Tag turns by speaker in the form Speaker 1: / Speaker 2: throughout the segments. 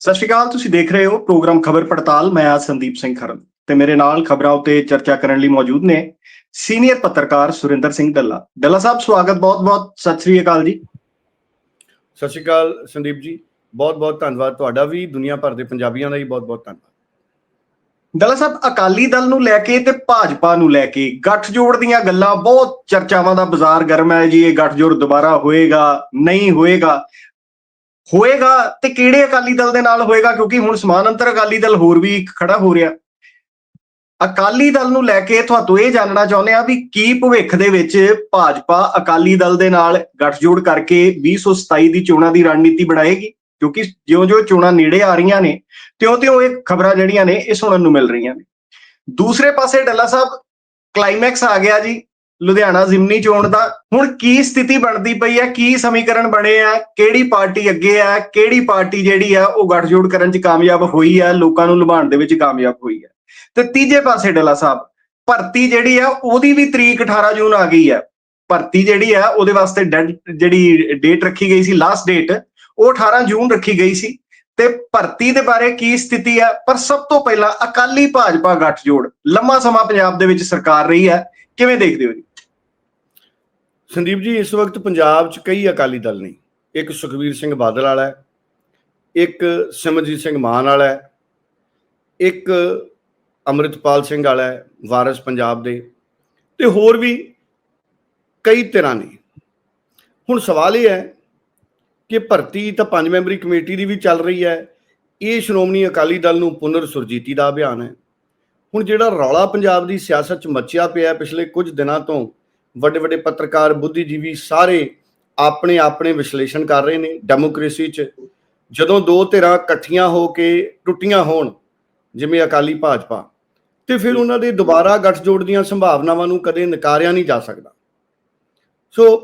Speaker 1: ਸਤਿ ਸ਼੍ਰੀ ਅਕਾਲ ਤੁਸੀਂ ਦੇਖ ਰਹੇ ਹੋ ਪ੍ਰੋਗਰਾਮ ਖਬਰ ਪੜਤਾਲ। ਮੈਂ ਆ ਸੰਦੀਪ ਸਿੰਘ ਖਰਨ ਤੇ ਮੇਰੇ ਨਾਲ ਖਬਰਾਂ ਉਤੇ ਚਰਚਾ ਕਰਨ ਲਈ ਮੌਜੂਦ ਨੇ ਸੀਨੀਅਰ ਪੱਤਰਕਾਰ ਸੁਰਿੰਦਰ ਸਿੰਘ ਦੱਲਾ ਦੱਲਾ ਸਾਹਿਬ ਸਵਾਗਤ ਬਹੁਤ-ਬਹੁਤ ਸਤਿ ਸ਼੍ਰੀ ਅਕਾਲ ਜੀ।
Speaker 2: ਸਤਿ ਸ਼੍ਰੀ ਅਕਾਲ ਸੰਦੀਪ ਜੀ ਬਹੁਤ ਬਹੁਤ ਧੰਨਵਾਦ ਤੁਹਾਡਾ ਵੀ ਦੁਨੀਆ ਭਰ ਦੇ ਪੰਜਾਬੀਆਂ ਦਾ ਵੀ ਬਹੁਤ ਬਹੁਤ ਧੰਨਵਾਦ।
Speaker 1: ਦੱਲਾ ਸਾਹਿਬ ਅਕਾਲੀ ਦਲ ਨੂੰ ਲੈ ਕੇ ਤੇ ਭਾਜਪਾ ਨੂੰ ਲੈ ਕੇ ਗੱਠਜੋੜ ਦੀਆਂ ਗੱਲਾਂ ਬਹੁਤ ਚਰਚਾਵਾਂ ਦਾ ਬਾਜ਼ਾਰ ਗਰਮ ਹੈ ਜੀ ਇਹ ਗੱਠਜੋੜ ਦੁਬਾਰਾ ਹੋਏਗਾ ਨਹੀਂ ਹੋਏਗਾ। ਹੋਏਗਾ ਤੇ ਕਿਹੜੇ ਅਕਾਲੀ ਦਲ ਦੇ ਨਾਲ ਹੋਏਗਾ? ਕਿਉਂਕਿ ਹੁਣ ਸਮਾਨਾਂਤਰ ਅਕਾਲੀ ਦਲ ਹੋਰ ਵੀ ਇੱਕ ਖੜਾ ਹੋ ਰਿਹਾ। ਅਕਾਲੀ ਦਲ ਨੂੰ ਲੈ ਕੇ ਤੁਹਾਨੂੰ ਇਹ ਜਾਣਨਾ ਚਾਹੁੰਦੇ ਆ ਵੀ ਕੀ ਭਵਿੱਖ ਦੇ ਵਿੱਚ ਭਾਜਪਾ ਅਕਾਲੀ ਦਲ ਦੇ ਨਾਲ ਗੱਠਜੋੜ ਕਰਕੇ 2027 ਦੀ ਚੋਣਾਂ ਦੀ ਰਣਨੀਤੀ ਬਣਾਏਗੀ। ਕਿਉਂਕਿ ਜਿਉਂ-ਜਿਉਂ ਚੋਣਾਂ ਨੇੜੇ ਆ ਰਹੀਆਂ ਨੇ, ਤਿਉਂ-ਤਿਉਂ ਇਹ ਖਬਰਾਂ ਜਿਹੜੀਆਂ ਨੇ, ਇਹ ਸੁਣਨ ਨੂੰ ਮਿਲ ਰਹੀਆਂ ਨੇ। ਦੂਸਰੇ ਪਾਸੇ ਡੱਲਾ ਸਾਹਿਬ ਕਲਾਈਮੈਕਸ ਆ ਗਿਆ ਜੀ। ਲੁਧਿਆਣਾ ਜ਼ਿਮਨੀ ਚੋਣ ਦਾ। ਹੁਣ ਕੀ ਸਥਿਤੀ ਬਣਦੀ ਪਈ ਹੈ? ਕੀ ਸਮੀਕਰਨ ਬਣੇ ਆ? ਕਿਹੜੀ ਪਾਰਟੀ ਅੱਗੇ ਆ? ਕਿਹੜੀ ਪਾਰਟੀ ਜਿਹੜੀ ਆ, ਉਹ ਗੱਠਜੋੜ ਕਰਨ 'ਚ ਕਾਮਯਾਬ ਹੋਈ ਆ? ਲੋਕਾਂ ਨੂੰ ਲੁਭਾਉਣ ਦੇ ਵਿੱਚ ਕਾਮਯਾਬ ਹੋਈ ਹੈ ਤੇ ਤੀਜੇ ਪਾਸੇ ਡੱਲਾ ਸਾਹਿਬ, ਭਰਤੀ ਜਿਹੜੀ ਆ, ਉਹਦੀ ਵੀ ਤਰੀਕ 18 ਜੂਨ ਆ ਗਈ ਹੈ ਭਰਤੀ ਜਿਹੜੀ ਆ, ਉਹਦੇ ਵਾਸਤੇ ਜਿਹੜੀ ਡੇਟ ਰੱਖੀ ਗਈ ਸੀ ਲਾਸਟ ਡੇਟ ਉਹ 18 ਜੂਨ ਰੱਖੀ ਗਈ ਸੀ। ਤੇ ਭਰਤੀ ਦੇ ਬਾਰੇ ਕੀ ਸਥਿਤੀ ਹੈ ਪਰ ਸਭ ਤੋਂ ਪਹਿਲਾਂ ਅਕਾਲੀ ਭਾਜਪਾ ਗੱਠਜੋੜ, ਲੰਮਾ ਸਮਾਂ ਪੰਜਾਬ ਦੇ ਵਿੱਚ ਸਰਕਾਰ ਰਹੀ ਹੈ ਕਿਵੇਂ ਦੇਖਦੇ ਹੋ ਜੀ?
Speaker 2: ਸੰਦੀਪ ਜੀ, ਇਸ ਵਕਤ ਪੰਜਾਬ 'ਚ ਕਈ ਅਕਾਲੀ ਦਲ ਨੇ। ਇੱਕ ਸੁਖਵੀਰ ਸਿੰਘ ਬਾਦਲ ਵਾਲਾ ਹੈ, ਇੱਕ ਸਿਮਰਜੀਤ ਸਿੰਘ ਮਾਨ ਵਾਲਾ ਹੈ, ਇੱਕ ਅਮਰਿਤਪਾਲ ਸਿੰਘ ਵਾਲਾ ਹੈ, ਵਾਰਿਸ ਪੰਜਾਬ ਦੇ। ਤੇ ਹੋਰ ਵੀ ਕਈ ਤਰ੍ਹਾਂ ਨੇ। ਹੁਣ ਸਵਾਲ ਇਹ ਹੈ ਕਿ ਭਰਤੀ ਤਾਂ ਪੰਜ ਮੈਂਬਰੀ ਕਮੇਟੀ ਦੀ ਵੀ ਚੱਲ ਰਹੀ ਹੈ। ਇਹ ਸ਼੍ਰੋਮਣੀ ਅਕਾਲੀ ਦਲ ਨੂੰ ਪੁਨਰ ਸੁਰਜੀਤੀ ਦਾ ਅਭਿਆਨ ਹੈ। ਹੁਣ ਜਿਹੜਾ ਰੌਲਾ ਪੰਜਾਬ ਦੀ ਸਿਆਸਤ 'ਚ ਮੱਚਿਆ ਪਿਆ ਪਿਛਲੇ ਕੁਝ ਦਿਨਾਂ ਤੋਂ ਵੱਡੇ ਵੱਡੇ ਪੱਤਰਕਾਰ, ਬੁੱਧੀਜੀਵੀ ਸਾਰੇ ਆਪਣੇ ਆਪਣੇ ਵਿਸ਼ਲੇਸ਼ਣ ਕਰ ਰਹੇ ਨੇ ਡੈਮੋਕ੍ਰੇਸੀ 'ਚ। ਜਦੋਂ ਦੋ ਧਿਰਾਂ ਇਕੱਠੀਆਂ ਹੋ ਕੇ ਟੁੱਟੀਆਂ ਹੋਣ, ਜਿਵੇਂ ਅਕਾਲੀ ਭਾਜਪਾ, ਤੇ ਫਿਰ ਉਹਨਾਂ ਦੇ ਦੁਬਾਰਾ ਗੱਠਜੋੜ ਦੀਆਂ ਸੰਭਾਵਨਾਵਾਂ ਨੂੰ ਕਦੇ ਨਕਾਰਿਆ ਨਹੀਂ ਜਾ ਸਕਦਾ। ਸੋ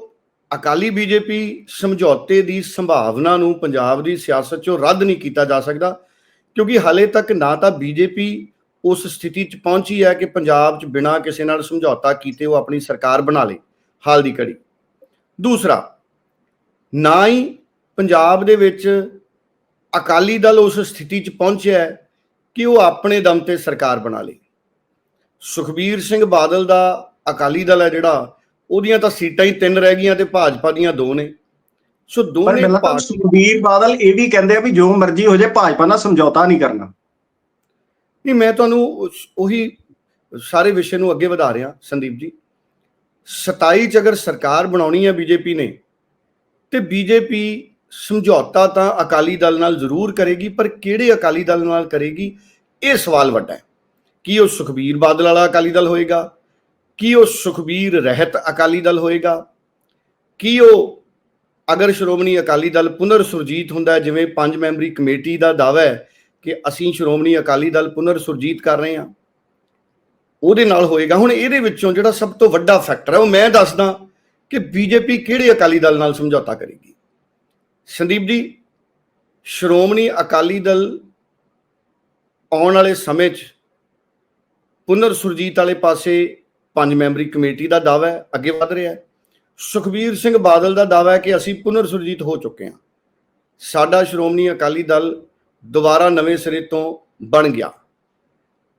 Speaker 2: ਅਕਾਲੀ ਬੀਜੇਪੀ ਸਮਝੌਤੇ ਦੀ ਸੰਭਾਵਨਾ ਨੂੰ ਪੰਜਾਬ ਦੀ ਸਿਆਸਤ 'ਚੋਂ ਰੱਦ ਨਹੀਂ ਕੀਤਾ ਜਾ ਸਕਦਾ, ਕਿਉਂਕਿ ਹਾਲੇ ਤੱਕ ਨਾ ਤਾਂ ਬੀਜੇਪੀ ਉਸ ਸਥਿਤੀ 'ਚ ਪਹੁੰਚੀ ਹੈ ਕਿ ਪੰਜਾਬ 'ਚ ਬਿਨਾਂ ਕਿਸੇ ਨਾਲ ਸਮਝੌਤਾ ਕੀਤੇ ਉਹ ਆਪਣੀ ਸਰਕਾਰ ਬਣਾ ਲੇ ਹਾਲ ਦੀ ਘੜੀ। ਦੂਸਰਾ ਨਾ ਹੀ ਪੰਜਾਬ ਦੇ ਵਿੱਚ ਅਕਾਲੀ ਦਲ ਉਸ ਸਥਿਤੀ 'ਚ ਪਹੁੰਚਿਆ ਹੈ ਕਿ ਉਹ ਆਪਣੇ ਦਮ ਤੇ ਸਰਕਾਰ ਬਣਾ ਲੇ। ਸੁਖਬੀਰ ਸਿੰਘ ਬਾਦਲ ਦਾ ਅਕਾਲੀ ਦਲ ਹੈ ਜਿਹੜਾ ਉਹਦੀਆਂ ਤਾਂ ਸੀਟਾਂ ਹੀ ਤਿੰਨ ਰਹਿ ਗਈਆਂ ਤੇ ਭਾਜਪਾ ਦੀਆਂ ਦੋ ਨੇ। ਸੋ ਦੋਨੇ
Speaker 1: ਸੁਖਬੀਰ ਬਾਦਲ ਇਹ ਵੀ ਕਹਿੰਦੇ ਆ ਵੀ ਜੋ ਮਰਜ਼ੀ ਹੋ ਜਾਏ ਭਾਜਪਾ ਨਾਲ ਸਮਝੌਤਾ ਨਹੀਂ ਕਰਨਾ।
Speaker 2: ਨਹੀਂ ਮੈਂ ਤੁਹਾਨੂੰ ਉਸ- ਉਹੀ ਸਾਰੇ ਵਿਸ਼ੇ ਨੂੰ ਅੱਗੇ ਵਧਾ ਰਿਹਾ, ਸੰਦੀਪ ਜੀ। 27 ਚ ਅਗਰ ਸਰਕਾਰ ਬਣਾਉਣੀ ਹੈ ਬੀਜੇਪੀ ਨੇ, ਤੇ ਬੀਜੇਪੀ ਸਮਝੌਤਾ ਤਾਂ ਅਕਾਲੀ ਦਲ ਨਾਲ ਜ਼ਰੂਰ ਕਰੇਗੀ, ਪਰ ਕਿਹੜੇ ਅਕਾਲੀ ਦਲ ਨਾਲ ਕਰੇਗੀ, ਇਹ ਸਵਾਲ ਵੱਡਾ ਹੈ। ਕੀ ਉਹ ਸੁਖਬੀਰ ਬਾਦਲ ਵਾਲਾ ਅਕਾਲੀ ਦਲ ਹੋਏਗਾ? ਕੀ ਉਹ ਸੁਖਬੀਰ ਰਹਿਤ ਅਕਾਲੀ ਦਲ ਹੋਏਗਾ? ਕੀ ਉਹ ਅਗਰ ਸ਼੍ਰੋਮਣੀ ਅਕਾਲੀ ਦਲ ਪੁਨਰ ਸੁਰਜੀਤ ਹੁੰਦਾ ਜਿਵੇਂ ਪੰਜ ਮੈਂਬਰੀ ਕਮੇਟੀ ਦਾ ਦਾਅਵਾ ਹੈ ਕਿ ਅਸੀਂ ਸ਼੍ਰੋਮਣੀ ਅਕਾਲੀ ਦਲ ਪੁਨਰ ਸੁਰਜੀਤ ਕਰ ਰਹੇ ਹਾਂ। ਉਹਦੇ ਨਾਲ ਹੋਏਗਾ। ਹੁਣ ਇਹਦੇ ਵਿੱਚੋਂ ਜਿਹੜਾ ਸਭ ਤੋਂ ਵੱਡਾ ਫੈਕਟਰ ਹੈ, ਉਹ ਮੈਂ ਦੱਸਦਾ ਕਿ ਬੀਜੇਪੀ ਕਿਹੜੇ ਅਕਾਲੀ ਦਲ ਨਾਲ ਸਮਝੌਤਾ ਕਰੇਗੀ? ਸੰਦੀਪ ਜੀ, ਸ਼੍ਰੋਮਣੀ ਅਕਾਲੀ ਦਲ ਆਉਣ ਵਾਲੇ ਸਮੇਂ 'ਚ ਪੁਨਰ ਸੁਰਜੀਤ ਵਾਲੇ ਪਾਸੇ ਪੰਜ ਮੈਂਬਰੀ ਕਮੇਟੀ ਦਾ ਦਾਅਵਾ ਹੈ, ਅੱਗੇ ਵਧ ਰਿਹਾ ਹੈ। ਸੁਖਬੀਰ ਸਿੰਘ ਬਾਦਲ ਦਾ ਦਾਅਵਾ ਹੈ ਕਿ ਅਸੀਂ ਪੁਨਰ ਸੁਰਜੀਤ ਹੋ ਚੁੱਕੇ ਹਾਂ। ਸਾਡਾ ਸ਼੍ਰੋਮਣੀ ਅਕਾਲੀ ਦਲ ਦੁਬਾਰਾ ਨਵੇਂ ਸਿਰੇ ਤੋਂ ਬਣ ਗਿਆ।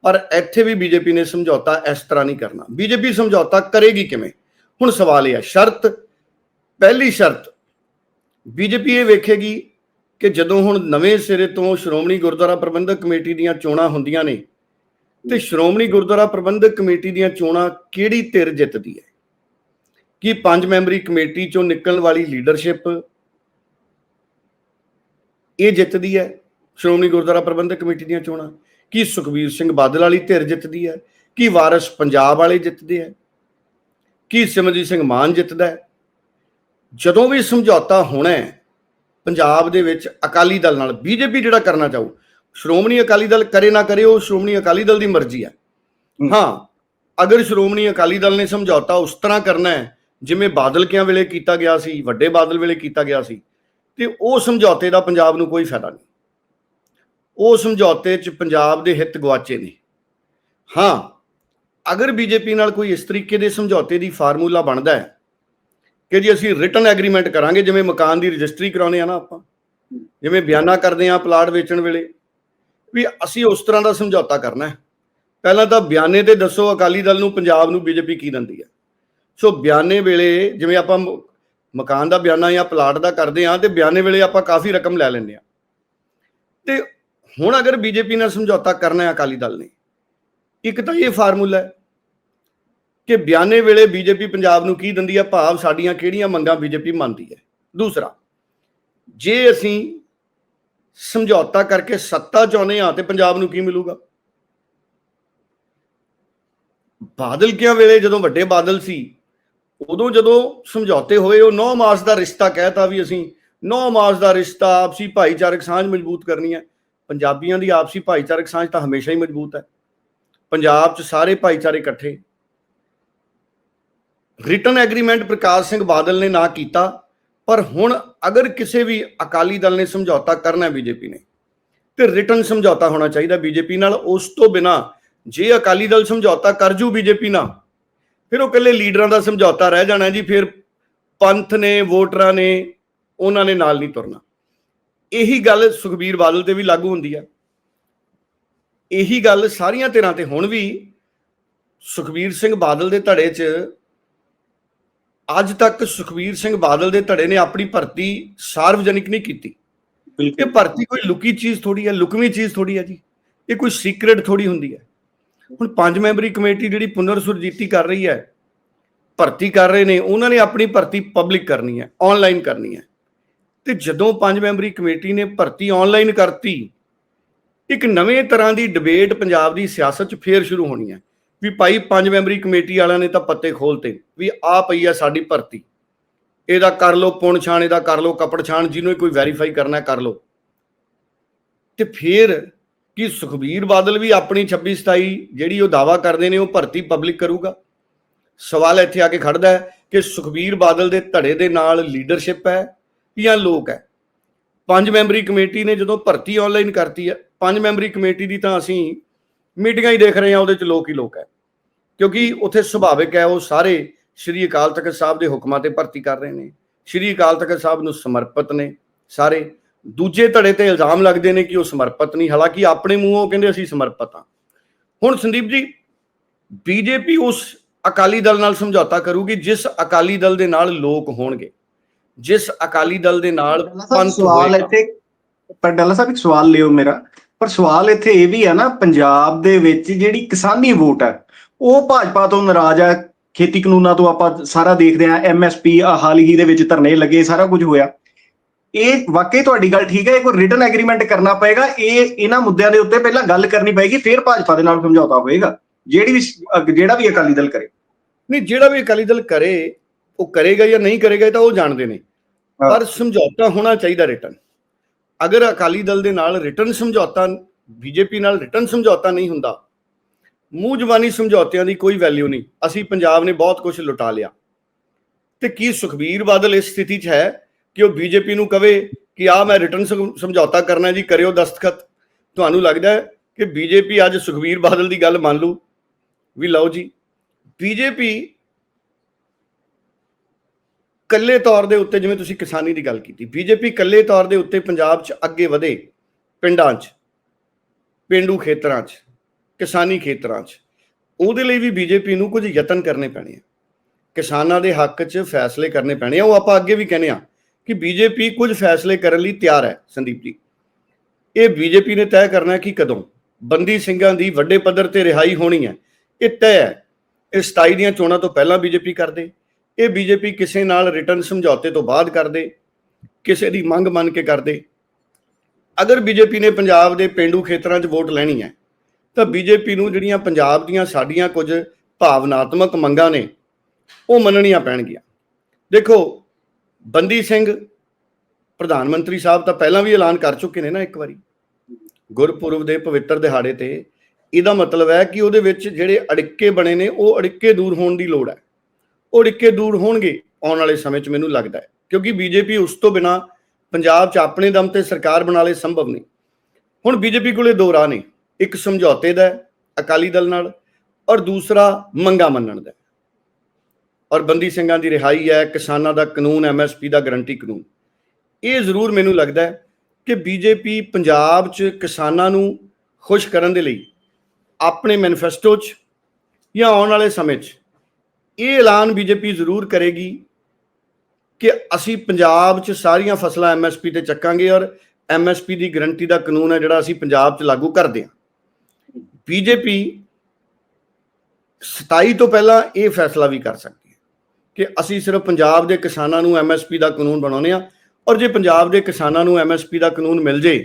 Speaker 2: ਪਰ ਇੱਥੇ ਵੀ ਬੀਜੇਪੀ ਨੇ ਸਮਝੌਤਾ ਇਸ ਤਰ੍ਹਾਂ ਨਹੀਂ ਕਰਨਾ। ਬੀਜੇਪੀ ਸਮਝੌਤਾ ਕਰੇਗੀ ਕਿਵੇਂ? ਹੁਣ ਸਵਾਲ ਇਹ ਹੈ ਸ਼ਰਤ, ਪਹਿਲੀ ਸ਼ਰਤ, ਬੀਜੇਪੀ ਇਹ ਵੇਖੇਗੀ ਕਿ ਜਦੋਂ ਹੁਣ ਨਵੇਂ ਸਿਰੇ ਤੋਂ ਸ਼੍ਰੋਮਣੀ ਗੁਰਦੁਆਰਾ ਪ੍ਰਬੰਧਕ ਕਮੇਟੀ ਦੀਆਂ ਚੋਣਾਂ ਹੁੰਦੀਆਂ ਨੇ, ਤੇ ਸ਼੍ਰੋਮਣੀ ਗੁਰਦੁਆਰਾ ਪ੍ਰਬੰਧਕ ਕਮੇਟੀ ਦੀਆਂ ਚੋਣਾਂ ਕਿਹੜੀ ਧਿਰ ਜਿੱਤਦੀ ਹੈ? ਕੀ ਪੰਜ ਮੈਂਬਰੀ ਕਮੇਟੀ ਚੋਂ ਨਿਕਲਣ ਵਾਲੀ ਲੀਡਰਸ਼ਿਪ ਇਹ ਜਿੱਤਦੀ ਹੈ? ਸ਼੍ਰੋਮਣੀ ਗੁਰਦੁਆਰਾ ਪ੍ਰਬੰਧਕ ਕਮੇਟੀ ਦੀਆਂ ਚੋਣਾਂ ਕੀ ਸੁਖਬੀਰ ਸਿੰਘ ਬਾਦਲ ਵਾਲੀ ਧਿਰ ਜਿੱਤਦੀ ਹੈ ਕੀ ਵਾਰਿਸ ਪੰਜਾਬ ਵਾਲੇ ਜਿੱਤਦੇ ਹੈ ਕੀ ਸਿਮਰਜੀਤ ਸਿੰਘ ਮਾਨ ਜਿੱਤਦਾ ਹੈ? ਜਦੋਂ ਵੀ ਸਮਝੌਤਾ ਹੋਣਾ ਹੈ ਪੰਜਾਬ ਦੇ ਵਿੱਚ ਅਕਾਲੀ ਦਲ ਨਾਲ ਬੀਜੇਪੀ ਜਿਹੜਾ ਕਰਨਾ ਚਾਹੂ ਸ਼੍ਰੋਮਣੀ ਅਕਾਲੀ ਦਲ ਕਰੇ ਨਾ ਕਰੇ ਉਹ ਸ਼੍ਰੋਮਣੀ ਅਕਾਲੀ ਦਲ ਦੀ ਮਰਜ਼ੀ ਹੈ। ਹਾਂ। ਅਗਰ ਸ਼੍ਰੋਮਣੀ ਅਕਾਲੀ ਦਲ ਨੇ ਸਮਝੌਤਾ ਉਸ ਤਰ੍ਹਾਂ ਕਰਨਾ ਹੈ ਜਿਵੇਂ ਬਾਦਲ ਕਿਆਂ ਵੇਲੇ ਕੀਤਾ ਗਿਆ ਸੀ ਵੱਡੇ ਬਾਦਲ ਵੇਲੇ ਕੀਤਾ ਗਿਆ ਸੀ ਤੇ ਉਹ ਸਮਝੌਤੇ ਦਾ ਪੰਜਾਬ ਨੂੰ ਕੋਈ ਫਾਇਦਾ ਨਹੀਂ। ਉਹ ਸਮਝੌਤੇ 'ਚ ਪੰਜਾਬ ਦੇ ਹਿੱਤ ਗਵਾਚੇ ਨੇ। ਹਾਂ, ਅਗਰ ਬੀਜੇਪੀ ਨਾਲ ਕੋਈ ਇਸ ਤਰੀਕੇ ਦੇ ਸਮਝੌਤੇ ਦੀ ਫਾਰਮੂਲਾ ਬਣਦਾ ਹੈ ਕਿ ਜੀ ਅਸੀਂ ਰਿਟਨ ਐਗਰੀਮੈਂਟ ਕਰਾਂਗੇ, ਜਿਵੇਂ ਮਕਾਨ ਦੀ ਰਜਿਸਟਰੀ ਕਰਾਉਨੇ ਆ ਨਾ ਆਪਾਂ, ਜਿਵੇਂ ਬਿਆਨਾ ਕਰਦੇ ਆ ਪਲਾਟ ਵੇਚਣ ਵੇਲੇ, ਵੀ ਅਸੀਂ ਉਸ ਤਰ੍ਹਾਂ ਦਾ ਸਮਝੌਤਾ ਕਰਨਾ ਹੈ। ਪਹਿਲਾਂ ਤਾਂ ਬਿਆਨੇ ਤੇ ਦੱਸੋ, ਅਕਾਲੀ ਦਲ ਨੂੰ, ਪੰਜਾਬ ਨੂੰ, ਬੀਜੇਪੀ ਕੀ ਦਿੰਦੀ ਹੈ। ਸੋ ਬਿਆਨੇ ਵੇਲੇ, ਜਿਵੇਂ ਆਪਾਂ ਮ- ਮਕਾਨ ਦਾ ਬਿਆਨਾ ਜਾਂ ਪਲਾਟ ਦਾ ਕਰਦੇ ਆ, ਤੇ ਬਿਆਨੇ ਵੇਲੇ ਆਪਾਂ ਕਾਫੀ ਰਕਮ ਲੈ ਲੈਂਦੇ ਆ। ਤੇ ਹੁਣ ਅਗਰ ਬੀਜੇਪੀ ਨਾਲ ਸਮਝੌਤਾ ਕਰਨਾ ਹੈ ਅਕਾਲੀ ਦਲ ਨੇ, ਇੱਕ ਤਾਂ ਇਹ ਫਾਰਮੂਲਾ ਹੈ ਕਿ ਬਿਆਨੇ ਵੇਲੇ ਬੀਜੇਪੀ ਪੰਜਾਬ ਨੂੰ ਕੀ ਦਿੰਦੀ ਹੈ, ਭਾਵ ਸਾਡੀਆਂ ਕਿਹੜੀਆਂ ਮੰਗਾਂ ਬੀਜੇਪੀ ਮੰਨਦੀ ਹੈ। ਦੂਸਰਾ, ਜੇ ਅਸੀਂ ਸਮਝੌਤਾ ਕਰਕੇ ਸੱਤਾ ਚਾਹੁੰਦੇ ਹਾਂ ਤੇ ਪੰਜਾਬ ਨੂੰ ਕੀ ਮਿਲੂਗਾ? ਬਾਦਲ ਕਿਆਂ ਵੇਲੇ ਜਦੋਂ ਵੱਡੇ ਬਾਦਲ ਸੀ, ਉਦੋਂ ਜਦੋਂ ਸਮਝੌਤੇ ਹੋਏ, ਉਹ 9 ਮਾਸ ਦਾ ਰਿਸ਼ਤਾ ਕਹਿਤਾ ਵੀ ਅਸੀਂ 9 ਮਾਸ ਦਾ ਰਿਸ਼ਤਾ ਆਪਸੀ ਭਾਈਚਾਰਕ ਸਾਂਝ ਮਜ਼ਬੂਤ ਕਰਨੀ ਹੈ। ਪੰਜਾਬੀਆਂ ਦੀ ਆਪਸੀ ਭਾਈਚਾਰਕ ਸਾਂਝ ਤਾਂ ਹਮੇਸ਼ਾ ਹੀ ਮਜ਼ਬੂਤ ਹੈ। ਪੰਜਾਬ 'ਚ ਸਾਰੇ ਭਾਈਚਾਰੇ ਇਕੱਠੇ। ਰਿਟਨ ਐਗਰੀਮੈਂਟ ਪ੍ਰਕਾਸ਼ ਸਿੰਘ ਬਾਦਲ ਨੇ ਨਾ ਕੀਤਾ, ਪਰ ਹੁਣ ਅਗਰ ਕਿਸੇ ਵੀ ਅਕਾਲੀ ਦਲ ਨੇ ਸਮਝੌਤਾ ਕਰਨਾ ਹੈ ਬੀਜੇਪੀ ਨੇ, ਤੇ ਰਿਟਨ ਸਮਝੌਤਾ ਹੋਣਾ ਚਾਹੀਦਾ ਬੀਜੇਪੀ ਨਾਲ। ਉਸ ਤੋਂ ਬਿਨਾ ਜੇ ਅਕਾਲੀ ਦਲ ਸਮਝੌਤਾ ਕਰ ਜੂ ਬੀਜੇਪੀ ਨਾਲ, ਫਿਰ ਉਹ ਇਕੱਲੇ ਲੀਡਰਾਂ ਦਾ ਸਮਝੌਤਾ ਰਹਿ ਜਾਣਾ ਜੀ, ਫਿਰ ਪੰਥ ਨੇ, ਵੋਟਰਾਂ ਨੇ, ਉਹਨਾਂ ਨੇ ਨਾਲ ਨਹੀਂ ਤੁਰਨਾ। ਇਹੀ ਗੱਲ ਸੁਖਬੀਰ ਬਾਦਲ ਤੇ ਵੀ ਲਾਗੂ ਹੁੰਦੀ ਹੈ ਇਹੀ ਗੱਲ ਸਾਰੀਆਂ ਧਿਰਾਂ ਤੇ ਹੁਣ ਵੀ ਸੁਖਬੀਰ ਸਿੰਘ ਬਾਦਲ ਦੇ ਧੜੇ 'ਚ ਅੱਜ ਤੱਕ ਸੁਖਬੀਰ ਸਿੰਘ ਬਾਦਲ ਦੇ ਧੜੇ ਨੇ ਆਪਣੀ ਭਰਤੀ ਸਾਰਵਜਨਿਕ ਨਹੀਂ ਕੀਤੀ। ਇਹ ਭਰਤੀ ਕੋਈ ਲੁਕੀ ਚੀਜ਼ ਥੋੜੀ ਹੈ ਲੁਕਵੀਂ ਚੀਜ਼ ਥੋੜੀ ਹੈ ਜੀ। ਇਹ ਕੋਈ ਸੀਕ੍ਰੇਟ ਥੋੜੀ ਹੁੰਦੀ ਹੈ ਹੁਣ ਪੰਜ ਮੈਂਬਰੀ ਕਮੇਟੀ ਜਿਹੜੀ ਪੁਨਰ ਸੁਰਜੀਤੀ ਕਰ ਰਹੀ ਹੈ ਭਰਤੀ ਕਰ ਰਹੇ ਨੇ ਉਹਨਾਂ ਨੇ ਆਪਣੀ ਭਰਤੀ ਪਬਲਿਕ ਕਰਨੀ ਹੈ ਆਨਲਾਈਨ ਕਰਨੀ ਹੈ। ਤੇ ਜਦੋਂ ਪੰਜ ਮੈਂਬਰੀ ਕਮੇਟੀ ਨੇ ਭਰਤੀ ਆਨਲਾਈਨ ਕਰਤੀ, ਇੱਕ ਨਵੇਂ ਤਰ੍ਹਾਂ ਦੀ ਡਿਬੇਟ ਪੰਜਾਬ ਦੀ ਸਿਆਸਤ 'ਚ ਫੇਰ ਸ਼ੁਰੂ ਹੋਣੀ ਹੈ। ਵੀ ਭਾਈ ਪੰਜ ਮੈਂਬਰੀ ਕਮੇਟੀ ਵਾਲਿਆਂ ਨੇ ਤਾਂ ਪੱਤੇ ਖੋਲਤੇ ਵੀ ਆ ਪਈ ਆ ਸਾਡੀ ਭਰਤੀ। ਇਹਦਾ ਕਰ ਲਓ ਪੁਣ ਛਾਣ, ਇਹਦਾ ਕਰ ਲਓ, ਕਪੜ ਛਾਣ, ਜਿਹਨੂੰ ਕੋਈ ਵੈਰੀਫਾਈ ਕਰਨਾ ਕਰ ਲਓ। ਤੇ ਫਿਰ ਕਿ ਸੁਖਬੀਰ ਬਾਦਲ ਵੀ ਆਪਣੀ 26 27 ਜਿਹੜੀ ਉਹ ਦਾਵਾ ਕਰਦੇ ਨੇ ਉਹ ਭਰਤੀ ਪਬਲਿਕ ਕਰੂਗਾ? ਸਵਾਲ ਇੱਥੇ ਆ ਕੇ ਖੜਦਾ ਹੈ ਕਿ ਸੁਖਬੀਰ ਬਾਦਲ ਦੇ ਧੜੇ ਦੇ ਨਾਲ ਲੀਡਰਸ਼ਿਪ ਹੈ ਜਾਂ ਲੋਕ ਹੈ। ਪੰਜ ਮੈਂਬਰੀ ਕਮੇਟੀ ਨੇ ਜਦੋਂ ਭਰਤੀ ਆਨਲਾਈਨ ਕਰਤੀ ਹੈ, ਪੰਜ ਮੈਂਬਰੀ ਕਮੇਟੀ ਦੀ ਤਾਂ ਅਸੀਂ ਮੀਟਿੰਗਾਂ ਹੀ ਦੇਖ ਰਹੇ ਹਾਂ, ਉਹਦੇ ਚ ਲੋਕ ਹੀ ਲੋਕ ਹੈ। ਕਿਉਂਕਿ ਉੱਥੇ ਸੁਭਾਵਿਕ ਹੈ, ਉਹ ਸਾਰੇ ਸ਼੍ਰੀ ਅਕਾਲ ਤਖਤ ਸਾਹਿਬ ਦੇ ਹੁਕਮਾਂ ਤੇ ਭਰਤੀ ਕਰ ਰਹੇ ਨੇ। ਸ਼੍ਰੀ ਅਕਾਲ ਤਖਤ ਸਾਹਿਬ ਨੂੰ ਸਮਰਪਿਤ ਨੇ ਸਾਰੇ। ਦੂਜੇ ਧੜੇ ਤੇ ਇਲਜ਼ਾਮ ਲੱਗਦੇ ਨੇ ਕਿ ਉਹ ਸਮਰਪਿਤ ਨਹੀਂ, ਹਾਲਾਂਕਿ ਆਪਣੇ ਮੂੰਹੋਂ ਉਹ ਕਹਿੰਦੇ ਅਸੀਂ ਸਮਰਪਿਤ ਹਾਂ। ਹੁਣ ਸੰਦੀਪ ਜੀ, ਬੀਜੇਪੀ ਉਸ ਅਕਾਲੀ ਦਲ ਨਾਲ ਸਮਝੌਤਾ ਕਰੂਗੀ ਜਿਸ ਅਕਾਲੀ ਦਲ ਦੇ ਨਾਲ ਲੋਕ ਹੋਣਗੇ। ਜਿਸ ਅਕਾਲੀ ਦਲ ਦੇ ਨਾਲ ਪੰਥ
Speaker 1: ਸਵਾਲ। ਇੱਥੇ ਪਰ ਡੱਲਾ ਸਾਹਿਬ ਇੱਕ ਸਵਾਲ ਲਿਓ ਮੇਰਾ। ਪਰ ਸਵਾਲ ਇੱਥੇ ਇਹ ਵੀ ਹੈ ਨਾ ਪੰਜਾਬ ਦੇ ਵਿੱਚ ਜਿਹੜੀ ਕਿਸਾਨੀ ਵੋਟ ਹੈ ਉਹ ਭਾਜਪਾ ਤੋਂ ਨਾਰਾਜ਼ ਹੈ ਖੇਤੀ ਕਾਨੂੰਨਾਂ ਤੋਂ ਆਪਾਂ ਸਾਰਾ ਦੇਖਦੇ ਆ ਐਮਐਸਪੀ ਆ ਹਾਲ ਹੀ ਦੇ ਵਿੱਚ ਧਰਨੇ ਲੱਗੇ ਸਾਰਾ ਕੁਝ ਹੋਇਆ। ਇਹ ਵਾਕਈ ਤੁਹਾਡੀ ਗੱਲ ਠੀਕ ਹੈ? ਇਹ ਕੋਈ ਰਿਟਨ ਐਗਰੀਮੈਂਟ ਕਰਨਾ ਪਏਗਾ। ਇਹ ਇਹਨਾਂ ਮੁੱਦਿਆਂ ਦੇ ਉੱਤੇ ਪਹਿਲਾਂ ਗੱਲ ਕਰਨੀ ਪਏਗੀ ਫਿਰ ਭਾਜਪਾ ਦੇ ਨਾਲ ਸਮਝੌਤਾ ਹੋਏਗਾ। ਜਿਹੜੀ ਵੀ ਜਿਹੜਾ ਵੀ ਅਕਾਲੀ ਦਲ ਕਰੇ।
Speaker 2: ਨਹੀਂ ਜਿਹੜਾ ਵੀ ਅਕਾਲੀ ਦਲ ਕਰੇ ਉਹ ਕਰੇਗਾ ਜਾਂ ਨਹੀਂ ਕਰੇਗਾ ਇਹ ਤਾਂ ਉਹ ਜਾਣਦੇ ਨੇ। ਪਰ ਸਮਝੌਤਾ ਹੋਣਾ ਚਾਹੀਦਾ ਰਿਟਰਨ ਅਗਰ ਅਕਾਲੀ ਦਲ ਦੇ ਨਾਲ ਰਿਟਰਨ ਸਮਝੌਤਾ, ਬੀਜੇਪੀ ਨਾਲ ਰਿਟਰਨ ਸਮਝੌਤਾ ਨਹੀਂ ਹੁੰਦਾ ਮੂੰਹ ਜ਼ਬਾਨੀ ਸਮਝੌਤਿਆਂ ਦੀ ਕੋਈ ਵੈਲਿਊ ਨਹੀਂ। ਅਸੀਂ ਪੰਜਾਬ ਨੇ ਬਹੁਤ ਕੁਝ ਲੁਟਾ ਲਿਆ। ਤੇ ਕੀ ਸੁਖਬੀਰ ਬਾਦਲ ਇਸ ਸਥਿਤੀ 'ਚ ਹੈ ਕਿ ਉਹ ਬੀਜੇਪੀ ਨੂੰ ਕਵੇ ਕਿ ਆ ਮੈਂ ਰਿਟਰਨ ਸਮਝੌਤਾ ਕਰਨਾ ਜੀ, ਕਰਿਓ ਦਸਤਖਤ? ਤੁਹਾਨੂੰ ਲੱਗਦਾ ਹੈ ਕਿ ਬੀਜੇਪੀ ਅੱਜ ਸੁਖਬੀਰ ਬਾਦਲ ਦੀ ਗੱਲ ਮੰਨ ਲੂ ਵੀ ਲਓ ਜੀ, ਬੀਜੇਪੀ ਕੱਲੇ ਤੌਰ ਦੇ ਉੱਤੇ ਜਿਵੇਂ ਤੁਸੀਂ ਕਿਸਾਨੀ ਦੀ ਗੱਲ ਕੀਤੀ, ਬੀਜੇਪੀ ਕੱਲੇ ਤੌਰ ਦੇ ਉੱਤੇ ਪੰਜਾਬ 'ਚ ਅੱਗੇ ਵਧੇ, ਪਿੰਡਾਂ 'ਚ, ਪਿੰਡੂ ਖੇਤਰਾਂ 'ਚ, ਕਿਸਾਨੀ ਖੇਤਰਾਂ 'ਚ, ਉਹਦੇ ਲਈ ਵੀ ਬੀਜੇਪੀ ਨੂੰ ਕੁਝ ਯਤਨ ਕਰਨੇ ਪੈਣੇ ਆ। ਕਿਸਾਨਾਂ ਦੇ ਹੱਕ 'ਚ ਫੈਸਲੇ ਕਰਨੇ ਪੈਣੇ ਆ। ਉਹ ਆਪਾਂ ਅੱਗੇ ਵੀ ਕਹਿੰਦੇ ਆ ਕਿ ਬੀਜੇਪੀ ਕੁਝ ਫੈਸਲੇ ਕਰਨ ਲਈ ਤਿਆਰ ਹੈ, ਸੰਦੀਪ ਜੀ। ਇਹ ਬੀਜੇਪੀ ਨੇ ਤੈਅ ਕਰਨਾ ਕਿ ਕਦੋਂ? ਬੰਦੀ ਸਿੰਘਾਂ ਦੀ ਵੱਡੇ ਪੱਧਰ ਤੇ ਰਿਹਾਈ ਹੋਣੀ ਹੈ। ਇਹ ਤੈਅ ਹੈ। ਇਹ 27 ਦੀਆਂ ਚੋਣਾਂ ਤੋਂ ਪਹਿਲਾਂ ਬੀਜੇਪੀ ਕਰਦੇ। ਇਹ ਬੀਜੇਪੀ ਕਿਸੇ ਨਾਲ ਰਿਟਰਨ ਸਮਝੌਤੇ ਤੋਂ ਬਾਅਦ ਕਰਦੇ, ਕਿਸੇ ਦੀ ਮੰਗ ਮੰਨ ਕੇ ਕਰਦੇ। ਅਗਰ ਬੀਜੇਪੀ ਨੇ ਪੰਜਾਬ ਦੇ ਪਿੰਡੂ ਖੇਤਰਾਂ 'ਚ ਵੋਟ ਲੈਣੀ ਹੈ, ਤਾਂ ਬੀਜੇਪੀ ਨੂੰ ਜਿਹੜੀਆਂ ਪੰਜਾਬ ਦੀਆਂ ਸਾਡੀਆਂ ਕੁਝ ਭਾਵਨਾਤਮਕ ਮੰਗਾਂ ਨੇ, ਉਹ ਮੰਨਣੀਆਂ ਪੈਣਗੀਆਂ। ਦੇਖੋ, ਬੰਦੀ ਸਿੰਘ ਪ੍ਰਧਾਨ ਮੰਤਰੀ ਸਾਹਿਬ ਤਾਂ ਪਹਿਲਾਂ ਵੀ ਐਲਾਨ ਕਰ ਚੁੱਕੇ ਨੇ ਨਾ ਇੱਕ ਵਾਰੀ। ਗੁਰਪੁਰਬ ਦੇ ਪਵਿੱਤਰ ਦਿਹਾੜੇ ਤੇ, ਇਹਦਾ ਮਤਲਬ ਹੈ ਕਿ ਉਹਦੇ ਵਿੱਚ ਜਿਹੜੇ ਅੜਿੱਕੇ ਬਣੇ ਨੇ, ਉਹ ਅੜਿੱਕੇ ਦੂਰ ਹੋਣ ਦੀ ਲੋੜ ਹੈ। ਉਹ ਅੜਿੱਕੇ ਦੂਰ ਹੋਣਗੇ, ਆਉਣ ਵਾਲੇ ਸਮੇਂ 'ਚ ਮੈਨੂੰ ਲੱਗਦਾ ਹੈ। ਕਿਉਂਕਿ ਬੀਜੇਪੀ ਉਸ ਤੋਂ ਬਿਨਾ ਪੰਜਾਬ 'ਚ ਆਪਣੇ ਦਮ ਤੇ ਸਰਕਾਰ ਬਣਾ ਲੇ ਸੰਭਵ ਨਹੀਂ। ਹੁਣ ਬੀਜੇਪੀ ਕੋਲੇ ਦੋ ਰਾਹ ਨੇ, ਇੱਕ ਸਮਝੌਤੇ ਦਾ ਅਕਾਲੀ ਦਲ ਨਾਲ, ਔਰ ਦੂਸਰਾ ਮੰਗਾ ਮੰਨਣ ਦਾ ਔਰ ਬੰਦੀ ਸਿੰਘਾਂ ਦੀ ਰਿਹਾਈ ਹੈ, ਕਿਸਾਨਾਂ ਦਾ ਕਾਨੂੰਨ ਐਮਐਸਪੀ ਦਾ ਗਰੰਟੀ ਕਾਨੂੰਨ। ਇਹ ਜ਼ਰੂਰ ਮੈਨੂੰ ਲੱਗਦਾ ਹੈ ਕਿ ਬੀਜੇਪੀ ਪੰਜਾਬ 'ਚ ਕਿਸਾਨਾਂ ਨੂੰ ਖੁਸ਼ ਕਰਨ ਦੇ ਲਈ ਆਪਣੇ ਮੈਨੀਫੈਸਟੋ 'ਚ ਜਾਂ ਆਉਣ ਵਾਲੇ ਸਮੇਂ 'ਚ ਇਹ ਐਲਾਨ ਬੀਜੇਪੀ ਜ਼ਰੂਰ ਕਰੇਗੀ ਕਿ ਅਸੀਂ ਪੰਜਾਬ 'ਚ ਸਾਰੀਆਂ ਫਸਲਾਂ ਐਮਐਸਪੀ ਤੇ ਚੱਕਾਂਗੇ ਔਰ ਐਮਐਸਪੀ ਦੀ ਗਰੰਟੀ ਦਾ ਕਾਨੂੰਨ ਹੈ ਜਿਹੜਾ ਅਸੀਂ ਪੰਜਾਬ 'ਚ ਲਾਗੂ ਕਰਦੇ ਹਾਂ। ਬੀਜੇਪੀ 27 ਤੋਂ ਪਹਿਲਾਂ ਇਹ ਫੈਸਲਾ ਵੀ ਕਰ ਸਕਦੀ ਹੈ ਕਿ ਅਸੀਂ ਸਿਰਫ ਪੰਜਾਬ ਦੇ ਕਿਸਾਨਾਂ ਨੂੰ ਐਮਐਸਪੀ ਦਾ ਕਾਨੂੰਨ ਬਣਾਉਣੇ ਆ ਔਰ ਜੇ ਪੰਜਾਬ ਦੇ ਕਿਸਾਨਾਂ ਨੂੰ ਐਮਐਸਪੀ ਦਾ ਕਾਨੂੰਨ ਮਿਲ ਜੇ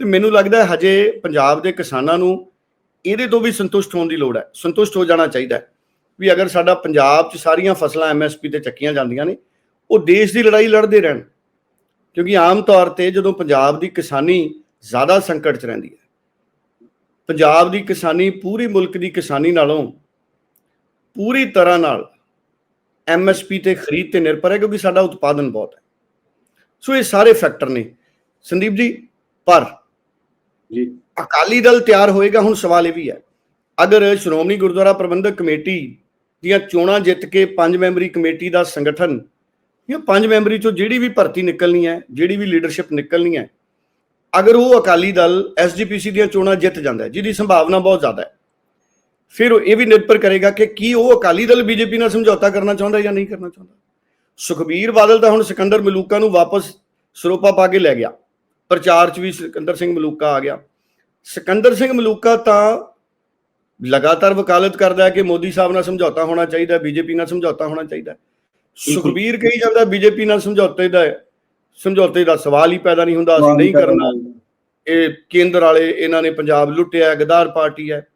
Speaker 2: ਤੇ ਮੈਨੂੰ ਲੱਗਦਾ ਹਜੇ ਪੰਜਾਬ ਦੇ ਕਿਸਾਨਾਂ ਨੂੰ ਇਹਦੇ ਤੋਂ ਵੀ ਸੰਤੁਸ਼ਟ ਹੋਣ ਦੀ ਲੋੜ ਹੈ, ਸੰਤੁਸ਼ਟ ਹੋ ਜਾਣਾ ਚਾਹੀਦਾ ਹੈ। ਵੀ ਅਗਰ ਸਾਡਾ ਪੰਜਾਬ 'ਚ ਸਾਰੀਆਂ ਫਸਲਾਂ ਐਮਐਸਪੀ ਤੇ ਚੱਕੀਆਂ ਜਾਂਦੀਆਂ ਨੇ ਉਹ ਦੇਸ਼ ਦੀ ਲੜਾਈ ਲੜਦੇ ਰਹਿਣ। ਕਿਉਂਕਿ ਆਮ ਤੌਰ ਤੇ ਜਦੋਂ ਪੰਜਾਬ ਦੀ ਕਿਸਾਨੀ ਜ਼ਿਆਦਾ ਸੰਕਟ 'ਚ ਰਹਿੰਦੀ ਹੈ ਪੰਜਾਬ ਦੀ ਕਿਸਾਨੀ ਪੂਰੀ ਮੁਲਕ ਦੀ ਕਿਸਾਨੀ ਨਾਲੋਂ ਪੂਰੀ ਤਰ੍ਹਾਂ ਨਾਲ ਐਮਐਸਪੀ ਤੇ ਖਰੀਦ ਤੇ ਨਿਰਭਰ ਹੈ ਕਿਉਂਕਿ ਸਾਡਾ ਉਤਪਾਦਨ ਬਹੁਤ ਹੈ। ਸੋ ਇਹ ਸਾਰੇ ਫੈਕਟਰ ਨੇ। ਸੰਦੀਪ ਜੀ ਪਰ
Speaker 1: ਜੀ।
Speaker 2: ਅਕਾਲੀ ਦਲ ਤਿਆਰ ਹੋਏਗਾ ਹੁਣ ਸਵਾਲ ਇਹ ਵੀ ਹੈ। ਅਗਰ ਸ਼੍ਰੋਮਣੀ ਗੁਰਦੁਆਰਾ ਪ੍ਰਬੰਧਕ ਕਮੇਟੀ ਦੀਆਂ ਚੋਣਾਂ ਜਿੱਤ ਕੇ ਪੰਜ ਮੈਂਬਰੀ ਕਮੇਟੀ ਦਾ ਸੰਗਠਨ, ਜਾਂ ਪੰਜ ਮੈਂਬਰੀ ਚੋਂ ਜਿਹੜੀ ਵੀ ਭਰਤੀ ਨਿਕਲਣੀ ਹੈ, ਜਿਹੜੀ ਵੀ ਲੀਡਰਸ਼ਿਪ ਨਿਕਲਣੀ ਹੈ, ਅਗਰ ਉਹ ਅਕਾਲੀ ਦਲ ਐਸਜੀਪੀਸੀ ਦੀਆਂ ਚੋਣਾਂ ਜਿੱਤ ਜਾਂਦਾ ਹੈ, ਜਿਹਦੀ ਸੰਭਾਵਨਾ ਬਹੁਤ ਜ਼ਿਆਦਾ ਹੈ, ਫਿਰ ਉਹ ਇਹ ਵੀ ਨਿਰਭਰ ਕਰੇਗਾ ਕਿ ਕੀ ਉਹ ਅਕਾਲੀ ਦਲ ਬੀਜੇਪੀ ਨਾਲ ਸਮਝੌਤਾ ਕਰਨਾ ਚਾਹੁੰਦਾ ਜਾਂ ਨਹੀਂ ਕਰਨਾ ਚਾਹੁੰਦਾ। ਸੁਖਬੀਰ ਬਾਦਲ ਤਾਂ ਹੁਣ ਸਿਕੰਦਰ ਮਲੂਕਾ ਨੂੰ ਵਾਪਸ ਸਰੋਪਾ ਪਾ ਕੇ ਲੈ ਗਿਆ। ਪ੍ਰਚਾਰ 'ਚ ਵੀ ਸਿਕੰਦਰ ਸਿੰਘ ਮਲੂਕਾ ਆ ਗਿਆ। ਸਿਕੰਦਰ ਸਿੰਘ ਮਲੂਕਾ ਤਾਂ ਲਗਾਤਾਰ ਵਕਾਲਤ ਕਰਦਾ ਹੈ ਕਿ ਮੋਦੀ ਸਾਹਿਬ ਨਾਲ ਸਮਝੌਤਾ ਹੋਣਾ ਚਾਹੀਦਾ ਬੀਜੇਪੀ ਨਾਲ ਸਮਝੌਤਾ ਹੋਣਾ ਚਾਹੀਦਾ ਹੈ। ਸੁਖਬੀਰ ਕਹੀ ਜਾਂਦਾ ਬੀਜੇਪੀ ਨਾਲ ਸਮਝੌਤੇ ਦਾ ਹੈ। ਸਮਝੌਤੇ ਦਾ ਸਵਾਲ ਹੀ ਪੈਦਾ ਨਹੀਂ ਹੁੰਦਾ ਅਸੀਂ ਨਹੀਂ ਕਰਨਾ। ਇਹ ਕੇਂਦਰ ਵਾਲੇ ਇਹਨਾਂ ਨੇ ਪੰਜਾਬ ਲੁੱਟਿਆ ਹੈ, ਗਦਾਰ ਪਾਰਟੀ ਹੈ।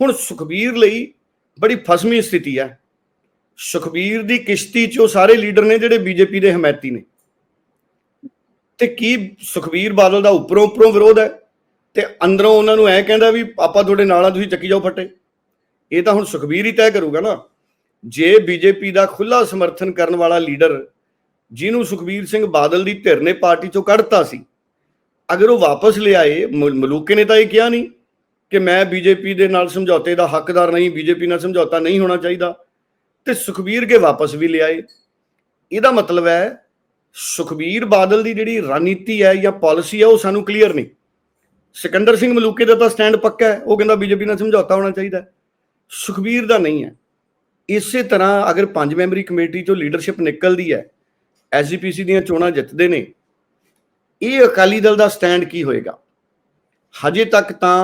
Speaker 2: ਹੁਣ ਸੁਖਬੀਰ ਲਈ ਬੜੀ ਫਸਵੀਂ ਸਥਿਤੀ ਹੈ। ਸੁਖਬੀਰ ਦੀ ਕਿਸ਼ਤੀ 'ਚ ਉਹ ਸਾਰੇ ਲੀਡਰ ਨੇ ਜਿਹੜੇ ਬੀਜੇਪੀ ਦੇ ਹਮਾਇਤੀ ਨੇ। ਤੇ ਕੀ ਸੁਖਬੀਰ ਬਾਦਲ ਦਾ ਉੱਪਰੋਂ ਉੱਪਰੋਂ ਵਿਰੋਧ ਹੈ? ਤੇ ਅੰਦਰੋਂ ਉਹਨਾਂ ਨੂੰ ਐ ਕਹਿੰਦਾ ਵੀ ਆਪਾਂ ਤੁਹਾਡੇ ਨਾਲ ਆ, ਤੁਸੀਂ ਚੱਕੀ ਜਾਓ ਫੱਟੇ। ਇਹ ਤਾਂ ਹੁਣ ਸੁਖਬੀਰ ਹੀ ਤੈਅ ਕਰੂਗਾ ਨਾ। ਜੇ ਬੀਜੇਪੀ ਦਾ ਖੁੱਲਾ ਸਮਰਥਨ ਕਰਨ ਵਾਲਾ ਲੀਡਰ ਜਿਹਨੂੰ ਸੁਖਬੀਰ ਸਿੰਘ ਬਾਦਲ ਦੀ ਧਿਰ ਨੇ ਪਾਰਟੀ ਚੋਂ ਕੱਢਤਾ ਸੀ, ਅਗਰ ਉਹ ਵਾਪਸ ਲਿਆਏ ਮ- ਮਲੂਕੇ ਨੇ ਤਾਂ ਇਹ ਕਿਹਾ ਨਹੀਂ ਕਿ ਮੈਂ ਬੀਜੇਪੀ ਦੇ ਨਾਲ ਸਮਝੌਤੇ ਦਾ ਹੱਕਦਾਰ ਨਹੀਂ, ਬੀਜੇਪੀ ਨਾਲ ਸਮਝੌਤਾ ਨਹੀਂ ਹੋਣਾ ਚਾਹੀਦਾ। ਤੇ ਸੁਖਬੀਰ ਕੇ ਵਾਪਸ ਵੀ ਲਿਆਏ ਇਹਦਾ ਮਤਲਬ ਹੈ, ਸੁਖਬੀਰ ਬਾਦਲ ਦੀ ਜਿਹੜੀ ਰਣਨੀਤੀ ਹੈ ਜਾਂ ਪਾਲਿਸੀ ਹੈ, ਉਹ ਸਾਨੂੰ ਕਲੀਅਰ ਨਹੀਂ। ਸਿਕੰਦਰ ਸਿੰਘ ਮਲੂਕੇ ਦਾ ਤਾਂ ਸਟੈਂਡ ਪੱਕਾ ਹੈ, ਉਹ ਕਹਿੰਦਾ ਬੀਜੇਪੀ ਨਾਲ ਸਮਝੌਤਾ ਹੋਣਾ ਚਾਹੀਦਾ ਸੁਖਬੀਰ ਦਾ ਨਹੀਂ ਹੈ। ਇਸੇ ਤਰ੍ਹਾਂ ਅਗਰ ਪੰਜ ਮੈਂਬਰੀ ਕਮੇਟੀ ਚੋਂ ਲੀਡਰਸ਼ਿਪ ਨਿਕਲਦੀ ਹੈ ਐਸਜੀਪੀਸੀ ਦੀਆਂ ਚੋਣਾਂ ਜਿੱਤਦੇ ਨੇ, ਇਹ ਅਕਾਲੀ ਦਲ ਦਾ ਸਟੈਂਡ ਕੀ ਹੋਏਗਾ? ਹਜੇ ਤੱਕ ਤਾਂ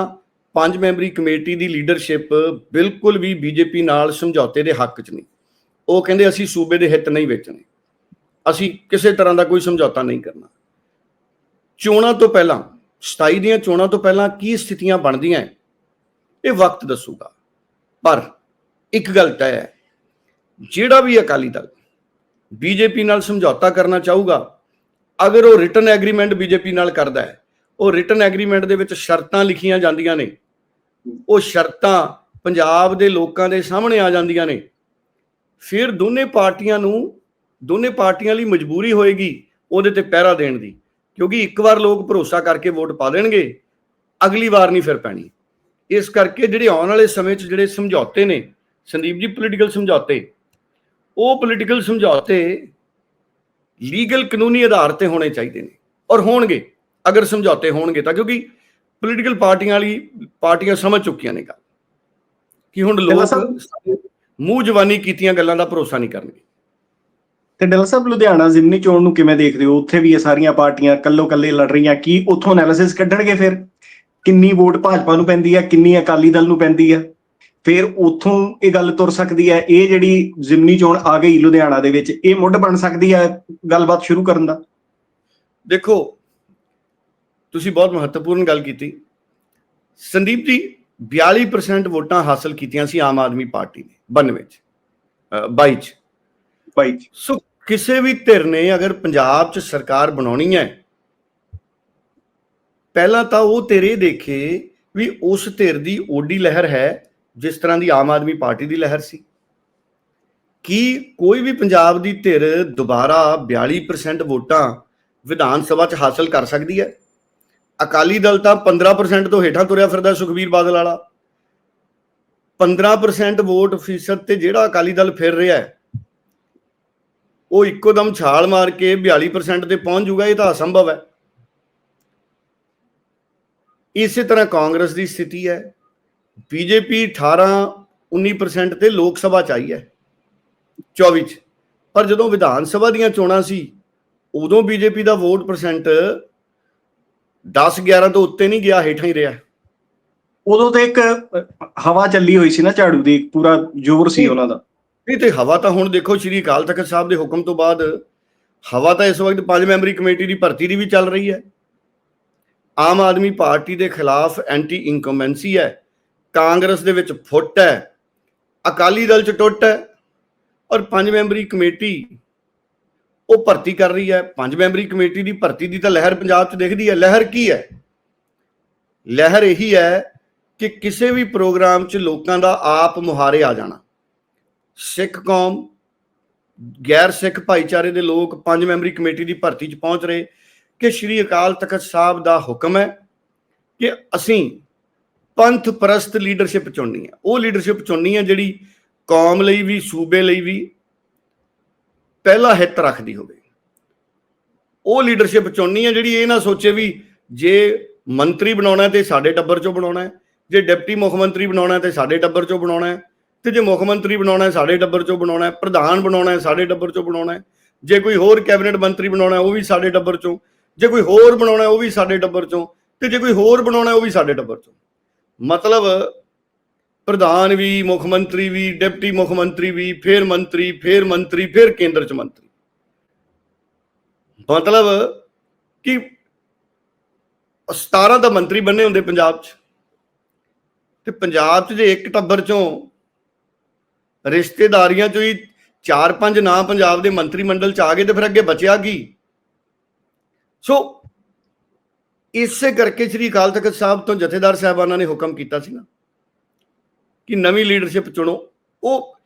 Speaker 2: ਪੰਜ ਮੈਂਬਰੀ ਕਮੇਟੀ ਦੀ ਲੀਡਰਸ਼ਿਪ ਬਿਲਕੁਲ ਵੀ ਬੀਜੇਪੀ ਨਾਲ ਸਮਝੌਤੇ ਦੇ ਹੱਕ 'ਚ ਨਹੀਂ। ਉਹ ਕਹਿੰਦੇ ਅਸੀਂ ਸੂਬੇ ਦੇ ਹਿੱਤ ਨਹੀਂ ਵੇਚਣੇ। ਅਸੀਂ ਕਿਸੇ ਤਰ੍ਹਾਂ ਦਾ ਕੋਈ ਸਮਝੌਤਾ ਨਹੀਂ ਕਰਨਾ। ਚੋਣਾਂ ਤੋਂ ਪਹਿਲਾਂ 27 ਦੀਆਂ ਚੋਣਾਂ ਤੋਂ ਪਹਿਲਾਂ ਕੀ ਸਥਿਤੀਆਂ ਬਣਦੀਆਂ ਇਹ ਵਕਤ ਦੱਸੂਗਾ। ਪਰ ਇੱਕ ਗੱਲ ਤੈਅ ਹੈ, ਜਿਹੜਾ ਵੀ ਅਕਾਲੀ ਦਲ ਬੀਜੇਪੀ ਨਾਲ ਸਮਝੌਤਾ ਕਰਨਾ ਚਾਹੂਗਾ, ਅਗਰ ਉਹ ਰਿਟਨ ਐਗਰੀਮੈਂਟ ਬੀਜੇਪੀ ਨਾਲ ਕਰਦਾ ਹੈ, ਉਹ ਰਿਟਨ ਐਗਰੀਮੈਂਟ ਦੇ ਵਿੱਚ ਸ਼ਰਤਾਂ ਲਿਖੀਆਂ ਜਾਂਦੀਆਂ ਨੇ, ਉਹ ਸ਼ਰਤਾਂ ਪੰਜਾਬ ਦੇ ਲੋਕਾਂ ਦੇ ਸਾਹਮਣੇ ਆ ਜਾਂਦੀਆਂ ਨੇ, ਫਿਰ ਦੋਨੇ ਪਾਰਟੀਆਂ ਨੂੰ, ਦੋਨੇ ਪਾਰਟੀਆਂ ਲਈ ਮਜਬੂਰੀ ਹੋਏਗੀ ਉਹਦੇ ਤੇ ਪਹਿਰਾ ਦੇਣ ਦੀ। ਕਿਉਂਕਿ ਇੱਕ ਵਾਰ ਲੋਕ ਭਰੋਸਾ ਕਰਕੇ ਵੋਟ ਪਾ ਦੇਣਗੇ ਅਗਲੀ ਵਾਰ ਨਹੀਂ ਫਿਰ ਪੈਣੀ। ਇਸ ਕਰਕੇ ਜਿਹੜੇ ਆਉਣ ਵਾਲੇ ਸਮੇਂ 'ਚ ਜਿਹੜੇ ਸਮਝੌਤੇ ਨੇ ਸੰਦੀਪ ਜੀ ਪੋਲੀਟੀਕਲ ਸਮਝੌਤੇ ਉਹ ਪੋਲੀਟੀਕਲ ਸਮਝੌਤੇ ਲੀਗਲ ਕਾਨੂੰਨੀ ਆਧਾਰ ਤੇ ਹੋਣੇ ਚਾਹੀਦੇ ਨੇ ਔਰ ਹੋਣਗੇ ਅਗਰ ਸਮਝੌਤੇ ਹੋਣਗੇ ਤਾਂ ਕਿਉਂਕਿ ਪੋਲੀਟੀਕਲ ਪਾਰਟੀਆਂ ਵਾਲੀ ਪਾਰਟੀਆਂ ਸਮਝ ਚੁੱਕੀਆਂ ਨੇ ਗੱਲ। ਕਿ ਹੁਣ ਲੋਕ ਮੂੰਹ ਜਵਾਨੀ ਕੀਤੀਆਂ ਗੱਲਾਂ ਦਾ ਭਰੋਸਾ ਨਹੀਂ ਕਰਨਗੇ।
Speaker 1: ਤੇ ਡੱਲ ਸਾਹਿਬ ਲੁਧਿਆਣਾ ਜ਼ਿਮਨੀ ਚੋਣ ਨੂੰ ਕਿਵੇਂ ਦੇਖਦੇ ਹੋ? ਉੱਥੇ ਵੀ ਇਹ ਸਾਰੀਆਂ ਪਾਰਟੀਆਂ ਕੱਲੋ ਕੱਲੇ ਲੜ ਰਹੀਆਂ ਕੀ ਉੱਥੋਂ ਐਨਾਲਿਸਿਸ ਕੱਢਣਗੇ ਫਿਰ? ਕਿੰਨੀ ਵੋਟ ਭਾਜਪਾ ਨੂੰ ਪੈਂਦੀ ਹੈ ਕਿੰਨੀ ਅਕਾਲੀ ਦਲ ਨੂੰ ਪੈਂਦੀ ਹੈ ਫਿਰ ਉੱਥੋਂ ਇਹ ਗੱਲ ਤੁਰ ਸਕਦੀ ਹੈ ਇਹ ਜਿਹੜੀ ਜ਼ਿਮਨੀ ਚੋਣ ਆ ਗਈ ਲੁਧਿਆਣਾ ਦੇ ਵਿੱਚ ਇਹ ਮੁੱਢ ਬਣ ਸਕਦੀ ਹੈ ਗੱਲਬਾਤ ਸ਼ੁਰੂ ਕਰਨ ਦਾ?
Speaker 2: ਦੇਖੋ ਤੁਸੀਂ ਬਹੁਤ ਮਹੱਤਵਪੂਰਨ ਗੱਲ ਕੀਤੀ। ਸੰਦੀਪ ਜੀ 42% ਵੋਟਾਂ ਹਾਸਲ ਕੀਤੀਆਂ ਸੀ ਆਮ ਆਦਮੀ ਪਾਰਟੀ ਨੇ 92 ਚ ਅ, 22 ਚ।
Speaker 1: ਭਾਈ
Speaker 2: ਸੋ ਕਿਸੇ ਵੀ ਧਿਰ ਨੇ ਅਗਰ ਪੰਜਾਬ 'ਚ ਸਰਕਾਰ ਬਣਾਉਣੀ ਹੈ, ਪਹਿਲਾਂ ਤਾਂ ਉਹ ਤੇਰੇ ਦੇਖੇ ਵੀ ਉਸ ਧਿਰ ਦੀ ਓਡੀ ਲਹਿਰ ਹੈ, ਜਿਸ ਤਰ੍ਹਾਂ ਦੀ ਆਮ ਆਦਮੀ ਪਾਰਟੀ ਦੀ ਲਹਿਰ ਸੀ। ਕੀ ਕੋਈ ਵੀ ਪੰਜਾਬ ਦੀ ਧਿਰ ਦੁਬਾਰਾ 42% ਵੋਟਾਂ ਵਿਧਾਨ ਸਭਾ 'ਚ ਹਾਸਲ ਕਰ ਸਕਦੀ ਹੈ? ਅਕਾਲੀ ਦਲ ਤਾਂ 15% ਤੋਂ ਹੇਠਾਂ ਤੁਰਿਆ ਫਿਰਦਾ ਸੁਖਬੀਰ ਬਾਦਲ ਵਾਲਾ। 15% ਵੋਟ ਫੀਸਦ ਤੇ ਜਿਹੜਾ ਅਕਾਲੀ ਦਲ ਫਿਰ ਰਿਹਾ ਹੈ ਉਹ ਇੱਕੋ ਦਮ ਛਾਲ ਮਾਰ ਕੇ 42% ਤੇ ਪਹੁੰਚ ਜੂਗਾ ਇਹ ਤਾਂ ਅਸੰਭਵ ਹੈ। ਇਸੇ ਤਰ੍ਹਾਂ ਕਾਂਗਰਸ ਦੀ ਸਥਿਤੀ ਹੈ। ਬੀਜੇਪੀ 18 19% ਤੇ ਲੋਕ ਸਭਾ ਚ ਆਈ ਹੈ 24 ਚ। ਪਰ ਜਦੋਂ ਵਿਧਾਨ ਸਭਾ ਦੀਆਂ ਚੋਣਾਂ ਸੀ ਉਦੋਂ ਬੀਜੇਪੀ ਦਾ ਵੋਟ ਪਰਸੈਂਟ 10 11 ਤੋਂ ਉੱਤੇ ਨਹੀਂ ਗਿਆ ਹੇਠਾਂ ਹੀ ਰਿਹਾ।
Speaker 1: ਉਦੋਂ ਤੇ ਇੱਕ ਹਵਾ ਚੱਲੀ ਹੋਈ ਸੀ ਨਾ ਝਾੜੂ ਦੀ ਪੂਰਾ ਜ਼ੋਰ ਸੀ ਉਹਨਾਂ ਦਾ।
Speaker 2: ਨਹੀਂ ਤੇ ਹਵਾ ਤਾਂ ਹੁਣ ਦੇਖੋ ਸ਼੍ਰੀ ਅਕਾਲ ਤਖਤ ਸਾਹਿਬ ਦੇ ਹੁਕਮ ਤੋਂ ਬਾਅਦ ਹਵਾ ਤਾਂ ਇਸ ਵਕਤ ਪੰਜ ਮੈਂਬਰੀ ਕਮੇਟੀ ਦੀ ਭਰਤੀ ਦੀ ਵੀ ਚੱਲ ਰਹੀ ਹੈ। ਆਮ ਆਦਮੀ ਪਾਰਟੀ ਦੇ ਖਿਲਾਫ ਐਂਟੀ ਇਨਕੰਬੈਂਸੀ ਹੈ। ਕਾਂਗਰਸ ਦੇ ਵਿੱਚ ਫੁੱਟ ਹੈ। ਅਕਾਲੀ ਦਲ ਚ ਟੁੱਟ ਹੈ। ਔਰ ਪੰਜ ਮੈਂਬਰੀ ਕਮੇਟੀ ਉਹ ਭਰਤੀ ਕਰ ਰਹੀ ਹੈ। ਪੰਜ ਮੈਂਬਰੀ ਕਮੇਟੀ ਦੀ ਭਰਤੀ ਦੀ ਤਾਂ ਲਹਿਰ ਪੰਜਾਬ ਚ ਦਿਖਦੀ ਹੈ। ਲਹਿਰ ਕੀ ਹੈ? ਲਹਿਰ ਇਹੀ ਹੈ ਕਿ ਕਿਸੇ ਵੀ ਪ੍ਰੋਗਰਾਮ 'ਚ ਲੋਕਾਂ ਦਾ ਆਪ ਮੁਹਾਰੇ ਆ ਜਾਣਾ। ਸਿੱਖ ਕੌਮ, ਗੈਰ ਸਿੱਖ ਭਾਈਚਾਰੇ ਦੇ ਲੋਕ ਪੰਜ ਮੈਂਬਰੀ ਕਮੇਟੀ ਦੀ ਭਰਤੀ 'ਚ ਪਹੁੰਚ ਰਹੇ ਕਿ ਸ਼੍ਰੀ ਅਕਾਲ ਤਖਤ ਸਾਹਿਬ ਦਾ ਹੁਕਮ ਹੈ ਕਿ ਅਸੀਂ ਪੰਥ ਪ੍ਰਸਤ ਲੀਡਰਸ਼ਿਪ ਚੁਣਨੀ ਹੈ। ਉਹ ਲੀਡਰਸ਼ਿਪ ਚੁਣਨੀ ਹੈ ਜਿਹੜੀ ਕੌਮ ਲਈ ਵੀ, ਸੂਬੇ ਲਈ ਵੀ ਪਹਿਲਾ ਹਿੱਤ ਰੱਖਦੀ ਹੋਵੇ। ਉਹ ਲੀਡਰਸ਼ਿਪ ਚੁਣਨੀ ਹੈ ਜਿਹੜੀ ਇਹ ਨਾ ਸੋਚੇ ਵੀ ਜੇ ਮੰਤਰੀ ਬਣਾਉਣਾ ਹੈ ਤੇ ਸਾਡੇ ਟੱਬਰ ਚੋਂ ਬਣਾਉਣਾ ਜੇ ਡਿਪਟੀ ਮੁੱਖ ਮੰਤਰੀ ਬਣਾਉਣਾ ਹੈ ਤੇ ਸਾਡੇ ਟੱਬਰ ਚੋਂ ਬਣਾਉਣਾ ਤੇ ਜੇ ਮੁੱਖ ਮੰਤਰੀ ਬਣਾਉਣਾ ਹੈ, ਸਾਡੇ ਟੱਬਰ ਚੋਂ ਬਣਾਉਣਾ ਹੈ, ਪ੍ਰਧਾਨ ਬਣਾਉਣਾ ਹੈ, ਸਾਡੇ ਟੱਬਰ ਚੋਂ ਬਣਾਉਣਾ ਹੈ, ਜੇ ਕੋਈ ਹੋਰ ਕੈਬਨਿਟ ਮੰਤਰੀ ਬਣਾਉਣਾ ਹੈ, ਉਹ ਵੀ ਸਾਡੇ ਟੱਬਰ ਚੋਂ, ਜੇ ਕੋਈ ਹੋਰ ਬਣਾਉਣਾ ਹੈ, ਉਹ ਵੀ ਸਾਡੇ ਟੱਬਰ ਚੋਂ, ਤੇ ਜੇ ਕੋਈ ਹੋਰ ਬਣਾਉਣਾ ਹੈ, ਉਹ ਵੀ ਸਾਡੇ ਟੱਬਰ ਚੋਂ। ਮਤਲਬ ਪ੍ਰਧਾਨ ਵੀ, ਮੁੱਖ ਮੰਤਰੀ ਵੀ, ਡਿਪਟੀ ਮੁੱਖ ਮੰਤਰੀ ਵੀ, ਫਿਰ ਮੰਤਰੀ ਫਿਰ ਮੰਤਰੀ, ਫਿਰ ਕੇਂਦਰ ਚ ਮੰਤਰੀ। ਮਤਲਬ ਕਿ 17 ਦਾ ਮੰਤਰੀ ਬੰਨੇ ਹੁੰਦੇ ਪੰਜਾਬ 'ਚ। ਤੇ ਪੰਜਾਬ 'ਚ ਜੇ ਇੱਕ ਟੱਬਰ ਚੋਂ ਰਿਸ਼ਤੇਦਾਰੀਆਂ ਚੋਂ ਹੀ ਚਾਰ ਪੰਜ ਨਾਂ ਪੰਜਾਬ ਦੇ ਮੰਤਰੀ ਮੰਡਲ 'ਚ ਆ ਗਏ ਤੇ ਫਿਰ ਅੱਗੇ ਬਚਿਆ ਕੀ? ਸੋ ਇਸੇ ਕਰਕੇ ਸ੍ਰੀ ਅਕਾਲ ਤਖਤ ਸਾਹਿਬ ਤੋਂ ਜਥੇਦਾਰ ਸਾਹਿਬਾਨਾਂ ਨੇ ਹੁਕਮ ਕੀਤਾ ਸੀ ਨਾ ਕਿ ਨਵੀਂ ਲੀਡਰਸ਼ਿਪ ਚੁਣੋ। ਉਹ,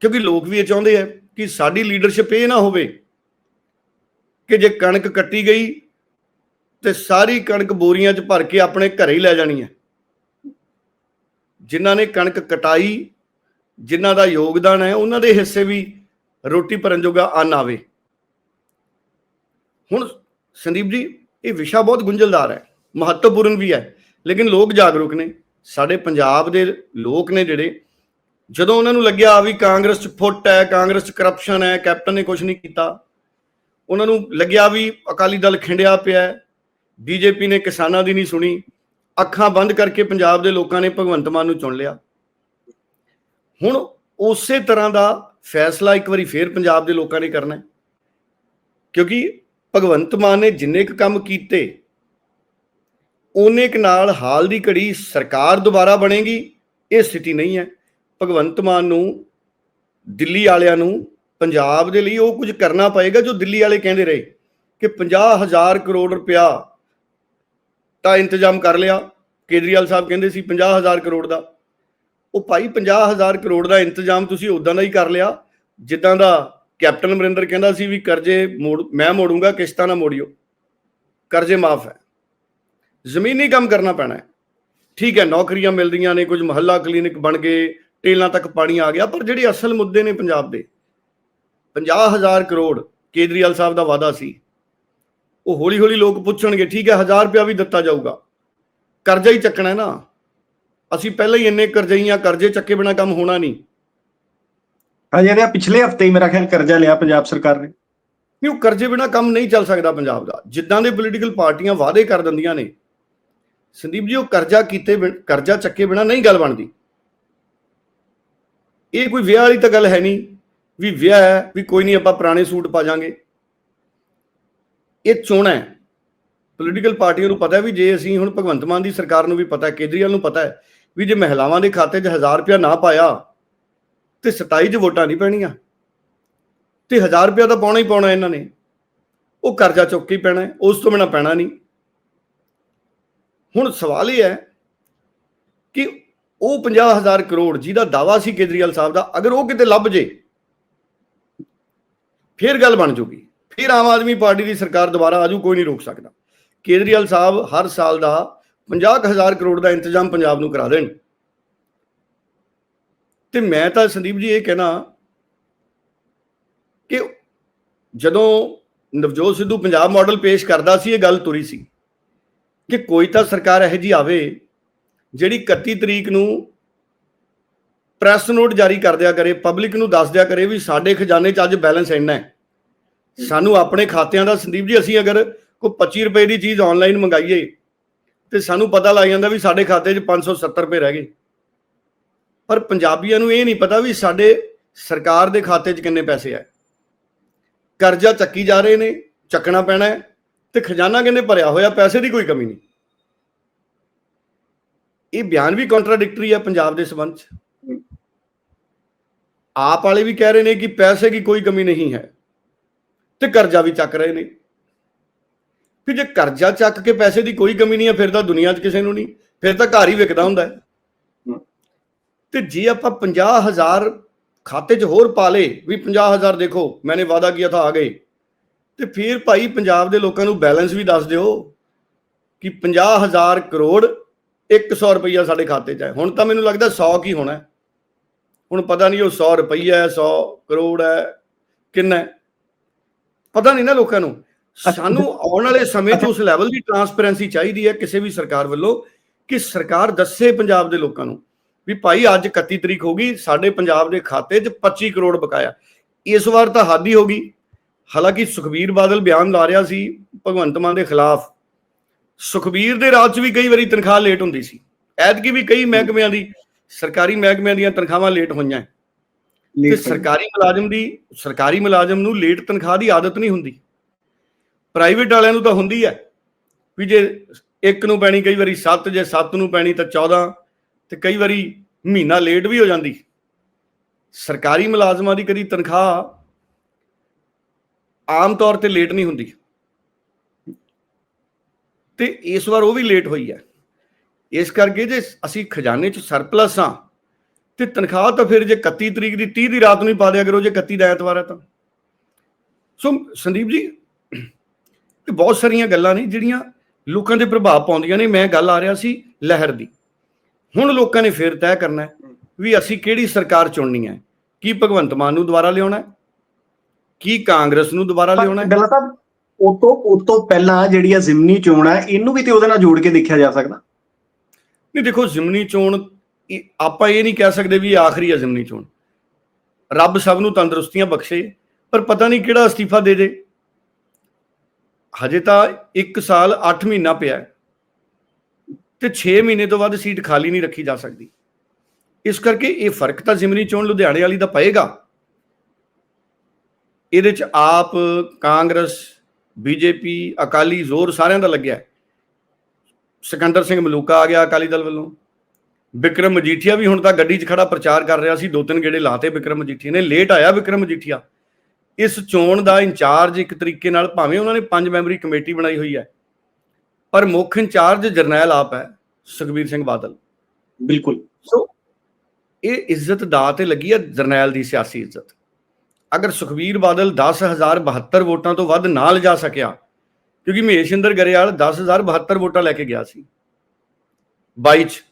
Speaker 2: ਕਿਉਂਕਿ ਲੋਕ ਵੀ ਇਹ ਚਾਹੁੰਦੇ ਆ ਕਿ ਸਾਡੀ ਲੀਡਰਸ਼ਿਪ ਇਹ ਨਾ ਹੋਵੇ ਕਿ ਜੇ ਕਣਕ ਕੱਟੀ ਗਈ ਤੇ ਸਾਰੀ ਕਣਕ ਬੋਰੀਆਂ 'ਚ ਭਰ ਕੇ ਆਪਣੇ ਘਰੇ ਹੀ ਲੈ ਜਾਣੀ ਹੈ। ਜਿਨ੍ਹਾਂ ਨੇ ਕਣਕ ਕਟਾਈ ਜਿਨ੍ਹਾਂ ਦਾ ਯੋਗਦਾਨ ਹੈ, ਉਹਨਾਂ ਦੇ ਹਿੱਸੇ ਵੀ ਰੋਟੀ ਭਰਨ ਜੋਗਾ ਅੰਨ ਆਵੇ। ਹੁਣ ਸੰਦੀਪ ਜੀ, ਇਹ ਵਿਸ਼ਾ ਬਹੁਤ ਗੁੰਝਲਦਾਰ ਹੈ, ਮਹੱਤਵਪੂਰਨ ਵੀ ਹੈ, ਲੇਕਿਨ ਲੋਕ ਜਾਗਰੂਕ ਨੇ। ਸਾਡੇ ਪੰਜਾਬ ਦੇ ਲੋਕ ਨੇ ਜਿਹੜੇ, ਜਦੋਂ ਉਹਨਾਂ ਨੂੰ ਲੱਗਿਆ ਵੀ ਕਾਂਗਰਸ 'ਚ ਫੁੱਟ ਹੈ, ਕਾਂਗਰਸ 'ਚ ਕਰਪਸ਼ਨ ਹੈ, ਕੈਪਟਨ ਨੇ ਕੁਝ ਨਹੀਂ ਕੀਤਾ, ਉਹਨਾਂ ਨੂੰ ਲੱਗਿਆ ਵੀ ਅਕਾਲੀ ਦਲ ਖਿੰਡਿਆ ਪਿਆ ਹੈ, ਬੀਜੇਪੀ ਨੇ ਕਿਸਾਨਾਂ ਦੀ ਨਹੀਂ ਸੁਣੀ, ਅੱਖਾਂ ਬੰਦ ਕਰਕੇ ਪੰਜਾਬ ਦੇ ਲੋਕਾਂ ਨੇ ਭਗਵੰਤ ਮਾਨ ਨੂੰ ਚੁਣ ਲਿਆ। ਹੁਣ ਉਸੇ ਤਰ੍ਹਾਂ ਦਾ ਫੈਸਲਾ ਇੱਕ ਵਾਰੀ ਫੇਰ ਪੰਜਾਬ ਦੇ ਲੋਕਾਂ ਨੇ ਕਰਨਾ ਹੈ। ਕਿਉਂਕਿ ਭਗਵੰਤ ਮਾਨ ਨੇ ਜਿੰਨੇ ਕੁ ਕੰਮ ਕੀਤੇ, ਉਹਨੇ ਕੁ ਨਾਲ ਹਾਲ ਦੀ ਘੜੀ ਸਰਕਾਰ ਦੁਬਾਰਾ ਬਣੇਗੀ, ਇਹ ਸਥਿਤੀ ਨਹੀਂ ਹੈ। ਭਗਵੰਤ ਮਾਨ ਨੂੰ, ਦਿੱਲੀ ਵਾਲਿਆਂ ਨੂੰ, ਪੰਜਾਬ ਦੇ ਲਈ ਉਹ ਕੁਝ ਕਰਨਾ ਪਏਗਾ ਜੋ ਦਿੱਲੀ ਵਾਲੇ ਕਹਿੰਦੇ ਰਹੇ ਕਿ 50000 ਕਰੋੜ ਰੁਪਇਆ ਤਾਂ ਇੰਤਜ਼ਾਮ ਕਰ ਲਿਆ। ਕੇਜਰੀਵਾਲ ਸਾਹਿਬ ਕਹਿੰਦੇ ਸੀ 50000 ਕਰੋੜ ਦਾ। ਉਹ ਭਾਈ 50000 ਕਰੋੜ ਦਾ ਇੰਤਜ਼ਾਮ ਤੁਸੀਂ ਉਦਾਂ ਦਾ ਹੀ ਕਰ ਲਿਆ, ਜਿੱਦਾਂ ਦਾ ਕੈਪਟਨ ਅਮਰਿੰਦਰ ਕਹਿੰਦਾ ਸੀ ਵੀ ਕਰਜ਼ੇ ਮੋੜ, ਮੈਂ ਮੋੜੂੰਗਾ, ਕਿਸ਼ਤਾਂ ਨਾ ਮੋੜਿਓ। ਕਰਜ਼ੇ ਮਾਫ ਹੈ। ਜ਼ਮੀਨੀ ਕੰਮ ਕਰਨਾ ਪੈਣਾ ਹੈ। ਠੀਕ ਹੈ, ਨੌਕਰੀਆਂ ਮਿਲ ਰਹੀਆਂ ਨੇ, ਕੁਝ ਮਹੱਲਾ ਕਲੀਨਿਕ ਬਣ ਗਏ ਟੇਲਾਂ ਤੱਕ ਪਾਣੀ ਆ ਗਿਆ, ਪਰ ਜਿਹੜੇ ਅਸਲ ਮੁੱਦੇ ਨੇ ਪੰਜਾਬ ਦੇ 50000 ਕਰੋੜ ਕੇਜਰੀਵਾਲ ਸਾਹਿਬ ਦਾ ਵਾਅਦਾ ਸੀ। ਉਹ ਹੌਲੀ ਹੌਲੀ ਲੋਕ ਪੁੱਛਣਗੇ, ਠੀਕ ਹੈ 1000 ਰੁਪਇਆ ਵੀ ਦਿੱਤਾ ਜਾਊਗਾ। ਕਰਜ਼ਾ ਹੀ ਚੱਕਣਾ ਹੈ ਨਾ। ਅਸੀਂ ਪਹਿਲਾਂ ਹੀ ਇੰਨੇ ਕਰਜ਼ਈਆਂ ਕਰਜ਼ੇ ਚੱਕੇ ਬਿਨਾ ਕੰਮ ਹੋਣਾ ਨਹੀਂ।
Speaker 1: ਅਜੇ ਦੇ ਪਿਛਲੇ ਹਫ਼ਤੇ ਹੀ ਮੇਰਾ ਖਿਆਲ ਕਰਜ਼ਾ ਲਿਆ ਪੰਜਾਬ ਸਰਕਾਰ ਨੇ।
Speaker 2: ਨਹੀਂ ਉਹ ਕਰਜ਼ੇ ਬਿਨਾ ਕੰਮ ਨਹੀਂ ਚੱਲ ਸਕਦਾ ਪੰਜਾਬ ਦਾ। ਜਿੱਦਾਂ ਦੇ ਪੋਲੀਟੀਕਲ ਪਾਰਟੀਆਂ ਵਾਅਦੇ ਕਰ ਦਿੰਦੀਆਂ ਨੇ ਸੰਦੀਪ ਜੀ ਉਹ ਕਰਜ਼ਾ ਕੀਤੇ ਕਰਜ਼ਾ ਚੱਕੇ ਬਿਨਾ ਨਹੀਂ ਗੱਲ ਬਣਦੀ। ਇਹ ਕੋਈ ਵਿਆਹ ਵਾਲੀ ਤਾਂ ਗੱਲ ਹੈ ਨਹੀਂ ਵੀ ਵਿਆਹ ਹੈ ਵੀ ਕੋਈ ਨਹੀਂ ਆਪਾਂ ਪੁਰਾਣੇ ਸੂਟ ਪਾ ਜਾਾਂਗੇ। ਇਹ ਚੋਣ ਹੈ। ਪੋਲੀਟੀਕਲ ਪਾਰਟੀਆਂ ਨੂੰ ਪਤਾ ਹੈ ਵੀ ਜੇ ਅਸੀਂ ਹੁਣ ਭਗਵੰਤ ਮਾਨ ਦੀ ਸਰਕਾਰ ਨੂੰ ਵੀ ਪਤਾ ਹੈ ਕੇਜਰੀਵਾਲ ਨੂੰ ਪਤਾ ਹੈ ਵੀ ਜੇ ਮਹਿਲਾਵਾਂ ਦੇ ਖਾਤੇ 'ਚ 1000 ਰੁਪਇਆ ਨਾ ਪਾਇਆ, ਤੇ 27 'ਚ ਵੋਟਾਂ ਨਹੀਂ ਪੈਣੀਆਂ। ਤੇ 1000 ਰੁਪਇਆ ਤਾਂ ਪਾਉਣਾ ਹੀ ਪਾਉਣਾ ਇਹਨਾਂ ਨੇ। ਉਹ ਕਰਜ਼ਾ ਚੁੱਕ ਕੇ ਹੀ ਪੈਣਾ ਉਸ ਤੋਂ ਬਿਨਾ ਪੈਣਾ ਨਹੀਂ। ਹੁਣ ਸਵਾਲ ਇਹ ਹੈ ਕਿ ਉਹ 50000 ਕਰੋੜ ਜਿਹਦਾ ਦਾਵਾ ਸੀ ਕੇਜਰੀਵਾਲ ਸਾਹਿਬ ਦਾ, ਅਗਰ ਉਹ ਕਿਤੇ ਲੱਭ ਜੇ, ਫਿਰ ਗੱਲ ਬਣ ਜੂਗੀ। ਫਿਰ ਆਮ ਆਦਮੀ ਪਾਰਟੀ ਦੀ ਸਰਕਾਰ ਦੁਬਾਰਾ ਆਜੂ, ਕੋਈ ਨਹੀਂ ਰੋਕ ਸਕਦਾ। ਕੇਜਰੀਵਾਲ ਸਾਹਿਬ ਹਰ ਸਾਲ ਦਾ 50000 ਕਰੋੜ ਦਾ ਇੰਤਜ਼ਾਮ ਪੰਜਾਬ ਨੂੰ ਕਰਾ ਦੇਣ। ਤੇ ਮੈਂ ਤਾਂ ਸੰਦੀਪ ਜੀ ਇਹ ਕਹਿਣਾ ਕਿ ਜਦੋਂ ਨਵਜੋਤ ਸਿੱਧੂ ਪੰਜਾਬ ਮਾਡਲ ਪੇਸ਼ ਕਰਦਾ ਸੀ, ਇਹ ਗੱਲ ਤੁਰੀ ਸੀ ਕਿ ਕੋਈ ਤਾਂ ਸਰਕਾਰ ਇਹੋ ਜੀ ਆਵੇ ਜਿਹੜੀ 31 ਤਰੀਕ ਨੂੰ ਪ੍ਰੈਸ ਨੋਟ ਜਾਰੀ ਕਰ ਦਿਆ ਕਰੇ, ਪਬਲਿਕ ਨੂੰ ਦੱਸ ਦਿਆ ਕਰੇ ਵੀ ਸਾਡੇ ਖਜ਼ਾਨੇ 'ਚ ਅੱਜ ਬੈਲੈਂਸ ਇੰਨਾ ਹੈ। ਸਾਨੂੰ ਆਪਣੇ ਖਾਤਿਆਂ ਦਾ ਸੰਦੀਪ ਜੀ, ਅਸੀਂ ਅਗਰ ਕੋਈ 25 ਰੁਪਏ ਦੀ ਚੀਜ਼ ਆਨਲਾਈਨ ਮੰਗਾਈਏ ਤੇ ਸਾਨੂੰ ਪਤਾ ਲੱਗ ਜਾਂਦਾ ਵੀ ਸਾਡੇ ਖਾਤੇ 'ਚ 570 ਰੁਪਏ ਰਹਿ ਗਏ। ਪਰ ਪੰਜਾਬੀਆਂ ਨੂੰ ਇਹ ਨਹੀਂ ਪਤਾ ਵੀ ਸਾਡੇ ਸਰਕਾਰ ਦੇ ਖਾਤੇ 'ਚ ਕਿੰਨੇ ਪੈਸੇ ਆ। ਕਰਜ਼ਾ ਚੱਕੀ ਜਾ ਰਹੇ ਨੇ, ਚੱਕਣਾ ਪੈਣਾ ਹੈ ਤੇ ਖਜ਼ਾਨਾ ਕਿੰਨੇ ਭਰਿਆ ਹੋਇਆ, ਪੈਸੇ ਦੀ ਕੋਈ ਕਮੀ ਨਹੀਂ। ਇਹ ਬਿਆਨ ਵੀ ਕੰਟਰਾਡਿਕਟਰੀ ਹੈ ਪੰਜਾਬ ਦੇ ਸਬੰਧ 'ਚ। ਆਪ ਵਾਲੇ ਵੀ ਕਹਿ ਰਹੇ ਨੇ ਕਿ ਪੈਸੇ ਦੀ ਕੋਈ ਕਮੀ ਨਹੀਂ ਹੈ ਤੇ ਕਰਜ਼ਾ ਵੀ ਚੱਕ ਰਹੇ ਨੇ। ਫਿਰ ਜੇ ਕਰਜ਼ਾ ਚੱਕ ਕੇ ਪੈਸੇ ਦੀ ਕੋਈ ਕਮੀ ਨਹੀਂ ਹੈ ਫਿਰ ਤਾਂ ਦੁਨੀਆ 'ਚ ਕਿਸੇ ਨੂੰ ਨਹੀਂ। ਫਿਰ ਤਾਂ ਘਰ ਹੀ ਵਿਕਦਾ ਹੁੰਦਾ ਹੈ। ਤੇ ਜੇ ਆਪਾਂ 50000 ਖਾਤੇ 'ਚ ਹੋਰ ਪਾ ਲੇ ਵੀ 50000 ਦੇਖੋ ਮੈਨੇ ਵਾਦਾ ਕੀਤਾ ਥਾ ਆ ਗਏ। ਤੇ ਫਿਰ ਭਾਈ ਪੰਜਾਬ ਦੇ ਲੋਕਾਂ ਨੂੰ ਬੈਲੈਂਸ ਵੀ ਦੱਸ ਦਿਓ ਕਿ 50000 ਕਰੋੜ 100 ਰੁਪਈਆ ਸਾਡੇ ਖਾਤੇ 'ਚ ਹੈ। ਹੁਣ ਤਾਂ ਮੈਨੂੰ ਲੱਗਦਾ 100 ਕੀ ਹੋਣਾ। ਹੁਣ ਪਤਾ ਨਹੀਂ ਉਹ 100 ਰੁਪਈਆ ਹੈ 100 ਕਰੋੜ ਹੈ ਕਿੰਨਾ ਪਤਾ ਨਹੀਂ ਨਾ ਲੋਕਾਂ ਨੂੰ। ਸਾਨੂੰ ਆਉਣ ਵਾਲੇ ਸਮੇਂ 'ਚ ਉਸ ਲੈਵਲ ਦੀ ਟਰਾਂਸਪੇਰੈਂਸੀ ਚਾਹੀਦੀ ਹੈ ਕਿਸੇ ਵੀ ਸਰਕਾਰ ਵੱਲੋਂ ਕਿ ਸਰਕਾਰ ਦੱਸੇ ਪੰਜਾਬ ਦੇ ਲੋਕਾਂ ਨੂੰ ਵੀ ਭਾਈ ਅੱਜ 31 ਤਰੀਕ ਹੋ ਗਈ ਸਾਡੇ ਪੰਜਾਬ ਦੇ ਖਾਤੇ 'ਚ 25 ਕਰੋੜ ਬਕਾਇਆ। ਇਸ ਵਾਰ ਤਾਂ ਹੱਦ ਹੀ ਗਈ। ਹਾਲਾਂਕਿ ਸੁਖਬੀਰ ਬਾਦਲ ਬਿਆਨ ਲਾ ਰਿਹਾ ਸੀ ਭਗਵੰਤ ਮਾਨ ਦੇ ਖਿਲਾਫ। ਸੁਖਬੀਰ ਦੇ ਰਾਜ 'ਚ ਵੀ ਕਈ ਵਾਰੀ ਤਨਖਾਹ ਲੇਟ ਹੁੰਦੀ ਸੀ। ਐਤਕੀ ਵੀ ਕਈ ਮਹਿਕਮਿਆਂ ਦੀ ਸਰਕਾਰੀ ਮਹਿਕਮਿਆਂ ਦੀਆਂ ਤਨਖਾਹਾਂ ਲੇਟ ਹੋਈਆਂ। ਤੇ ਸਰਕਾਰੀ ਮੁਲਾਜ਼ਮ ਦੀ ਸਰਕਾਰੀ ਮੁਲਾਜ਼ਮ ਨੂੰ ਲੇਟ ਤਨਖਾਹ ਦੀ ਆਦਤ ਨਹੀਂ ਹੁੰਦੀ। ਪ੍ਰਾਈਵੇਟ ਵਾਲਿਆਂ ਨੂੰ ਤਾਂ ਹੁੰਦੀ ਹੈ ਵੀ ਜੇ ਇੱਕ ਨੂੰ ਪੈਣੀ, ਕਈ ਵਾਰੀ 7 ਜੇ 7 ਨੂੰ ਪੈਣੀ ਤਾਂ 14 ਤੇ ਕਈ ਵਾਰੀ ਮਹੀਨਾ ਲੇਟ ਵੀ ਹੋ ਜਾਂਦੀ। ਸਰਕਾਰੀ ਮੁਲਾਜ਼ਮਾਂ ਦੀ ਕਦੀ ਤਨਖਾਹ ਆਮ ਤੌਰ ਤੇ ਲੇਟ ਨਹੀਂ ਹੁੰਦੀ। ਤੇ ਇਸ ਵਾਰ ਉਹ ਵੀ ਲੇਟ ਹੋਈ ਹੈ ਇਸ ਕਰਕੇ ਜੇ ਅਸੀਂ ਖਜ਼ਾਨੇ 'ਚ ਸਰਪਲਸ ਆ ਤੇ ਤਨਖਾਹ ਤਾਂ ਫਿਰ ਜੇ 31 ਤਰੀਕ ਦੀ 30 ਦੀ ਰਾਤ ਨੂੰ ਹੀ ਪਾ ਦਿਆ ਕਰੋ, ਜੇ 31 ਦਾ ਐਤਵਾਰ ਹੈ ਤਾਂ। ਸੋ ਸੰਦੀਪ ਜੀ ਇਹ ਬਹੁਤ ਸਾਰੀਆਂ ਗੱਲਾਂ ਨੇ ਜਿਹੜੀਆਂ ਲੋਕਾਂ ਦੇ ਪ੍ਰਭਾਵ ਪਾਉਂਦੀਆਂ ਨੇ। ਮੈਂ ਗੱਲ ਆ ਰਿਹਾ ਸੀ ਲਹਿਰ ਦੀ। ਹੁਣ ਲੋਕਾਂ ਨੇ ਫਿਰ ਤੈਅ ਕਰਨਾ ਹੈ ਵੀ ਅਸੀਂ ਕਿਹੜੀ ਸਰਕਾਰ ਚੁਣਨੀ ਹੈ? ਕੀ ਭਗਵੰਤ ਮਾਨ ਨੂੰ ਦੁਬਾਰਾ ਲਿਆਉਣਾ ਹੈ? ਕੀ ਕਾਂਗਰਸ ਨੂੰ ਦੁਬਾਰਾ ਲਿਆਉਣਾ ਹੈ?
Speaker 1: ਡੱਲਾ ਸਾਹਿਬ ਉਹ ਤੋਂ ਉਹ ਤੋਂ ਪਹਿਲਾਂ ਜਿਹੜੀ ਆ ਜ਼ਿਮਨੀ ਚੋਣ ਹੈ ਇਹਨੂੰ ਵੀ ਤੇ ਉਹਦੇ ਨਾਲ ਜੋੜ ਕੇ ਦੇਖਿਆ ਜਾ ਸਕਦਾ।
Speaker 2: ਨਹੀਂ ਦੇਖੋ ਜ਼ਿਮਨੀ ਚੋਣ ਆਪਾਂ ਇਹ ਨਹੀਂ ਕਹਿ ਸਕਦੇ ਵੀ ਆਖਰੀ ਹੈ ਜ਼ਿਮਨੀ ਚੋਣ। ਰੱਬ ਸਭ ਨੂੰ ਤੰਦਰੁਸਤੀਆਂ ਬਖਸ਼ੇ ਪਰ ਪਤਾ ਨਹੀਂ ਕਿਹੜਾ ਅਸਤੀਫਾ ਦੇ ਦੇ। ਹਜੇ ਤਾਂ 1 ਸਾਲ 8 ਮਹੀਨਾ ਪਿਆ ਤੇ 6 ਮਹੀਨੇ ਤੋਂ ਬਾਅਦ ਸੀਟ ਖਾਲੀ ਨਹੀਂ ਰੱਖੀ ਜਾ ਸਕਦੀ। ਇਸ ਕਰਕੇ ਇਹ ਫ਼ਰਕ ਤਾਂ ਜ਼ਿਮਨੀ ਚੋਣ ਲੁਧਿਆਣੇ ਵਾਲੀ ਦਾ ਪਏਗਾ। ਇਹਦੇ ਚ ਆਪ, ਕਾਂਗਰਸ, ਬੀਜੇਪੀ, ਅਕਾਲੀ ਜ਼ੋਰ ਸਾਰਿਆਂ ਦਾ ਲੱਗਿਆ ਸਿਕੰਦਰ ਸਿੰਘ ਮਲੂਕਾ ਆ ਗਿਆ ਅਕਾਲੀ ਦਲ ਵੱਲੋਂ। ਵਿਕਰਮ ਮਜੀਠੀਆ ਵੀ ਹੁਣ ਤਾਂ ਗੱਡੀ 'ਚ ਖੜਾ ਪ੍ਰਚਾਰ ਕਰ ਰਿਹਾ ਸੀ। ਦੋ ਤਿੰਨ ਗੇੜੇ ਲਾਤੇ ਵਿਕਰਮ ਮਜੀਠੀਆ ਨੇ। ਲੇਟ ਆਇਆ ਵਿਕਰਮ ਮਜੀਠੀਆ। ਇਸ ਚੋਣ ਦਾ ਇੰਚਾਰਜ ਇੱਕ ਤਰੀਕੇ ਨਾਲ ਭਾਵੇਂ ਉਹਨਾਂ ਨੇ ਪੰਜ ਮੈਂਬਰੀ ਕਮੇਟੀ ਬਣਾਈ ਹੋਈ ਹੈ ਪਰ ਮੁੱਖ ਇੰਚਾਰਜ ਜਰਨੈਲ ਆਪ ਹੈ ਸੁਖਬੀਰ ਸਿੰਘ ਬਾਦਲ।
Speaker 1: ਬਿਲਕੁਲ।
Speaker 2: ਸੋ ਇਹ ਇੱਜ਼ਤ ਦਾ ਤੇ ਲੱਗੀ ਹੈ ਜਰਨੈਲ ਦੀ ਸਿਆਸੀ ਇੱਜ਼ਤ। ਅਗਰ ਸੁਖਬੀਰ ਬਾਦਲ 10072 ਵੋਟਾਂ ਤੋਂ ਵੱਧ ਨਾ ਲਿਜਾ ਸਕਿਆ ਕਿਉਂਕਿ ਮਹੇਸ਼ਿੰਦਰ ਗਰੇਵਾਲ 10072 ਵੋਟਾਂ ਲੈ ਕੇ ਗਿਆ ਸੀ। 22 ਚ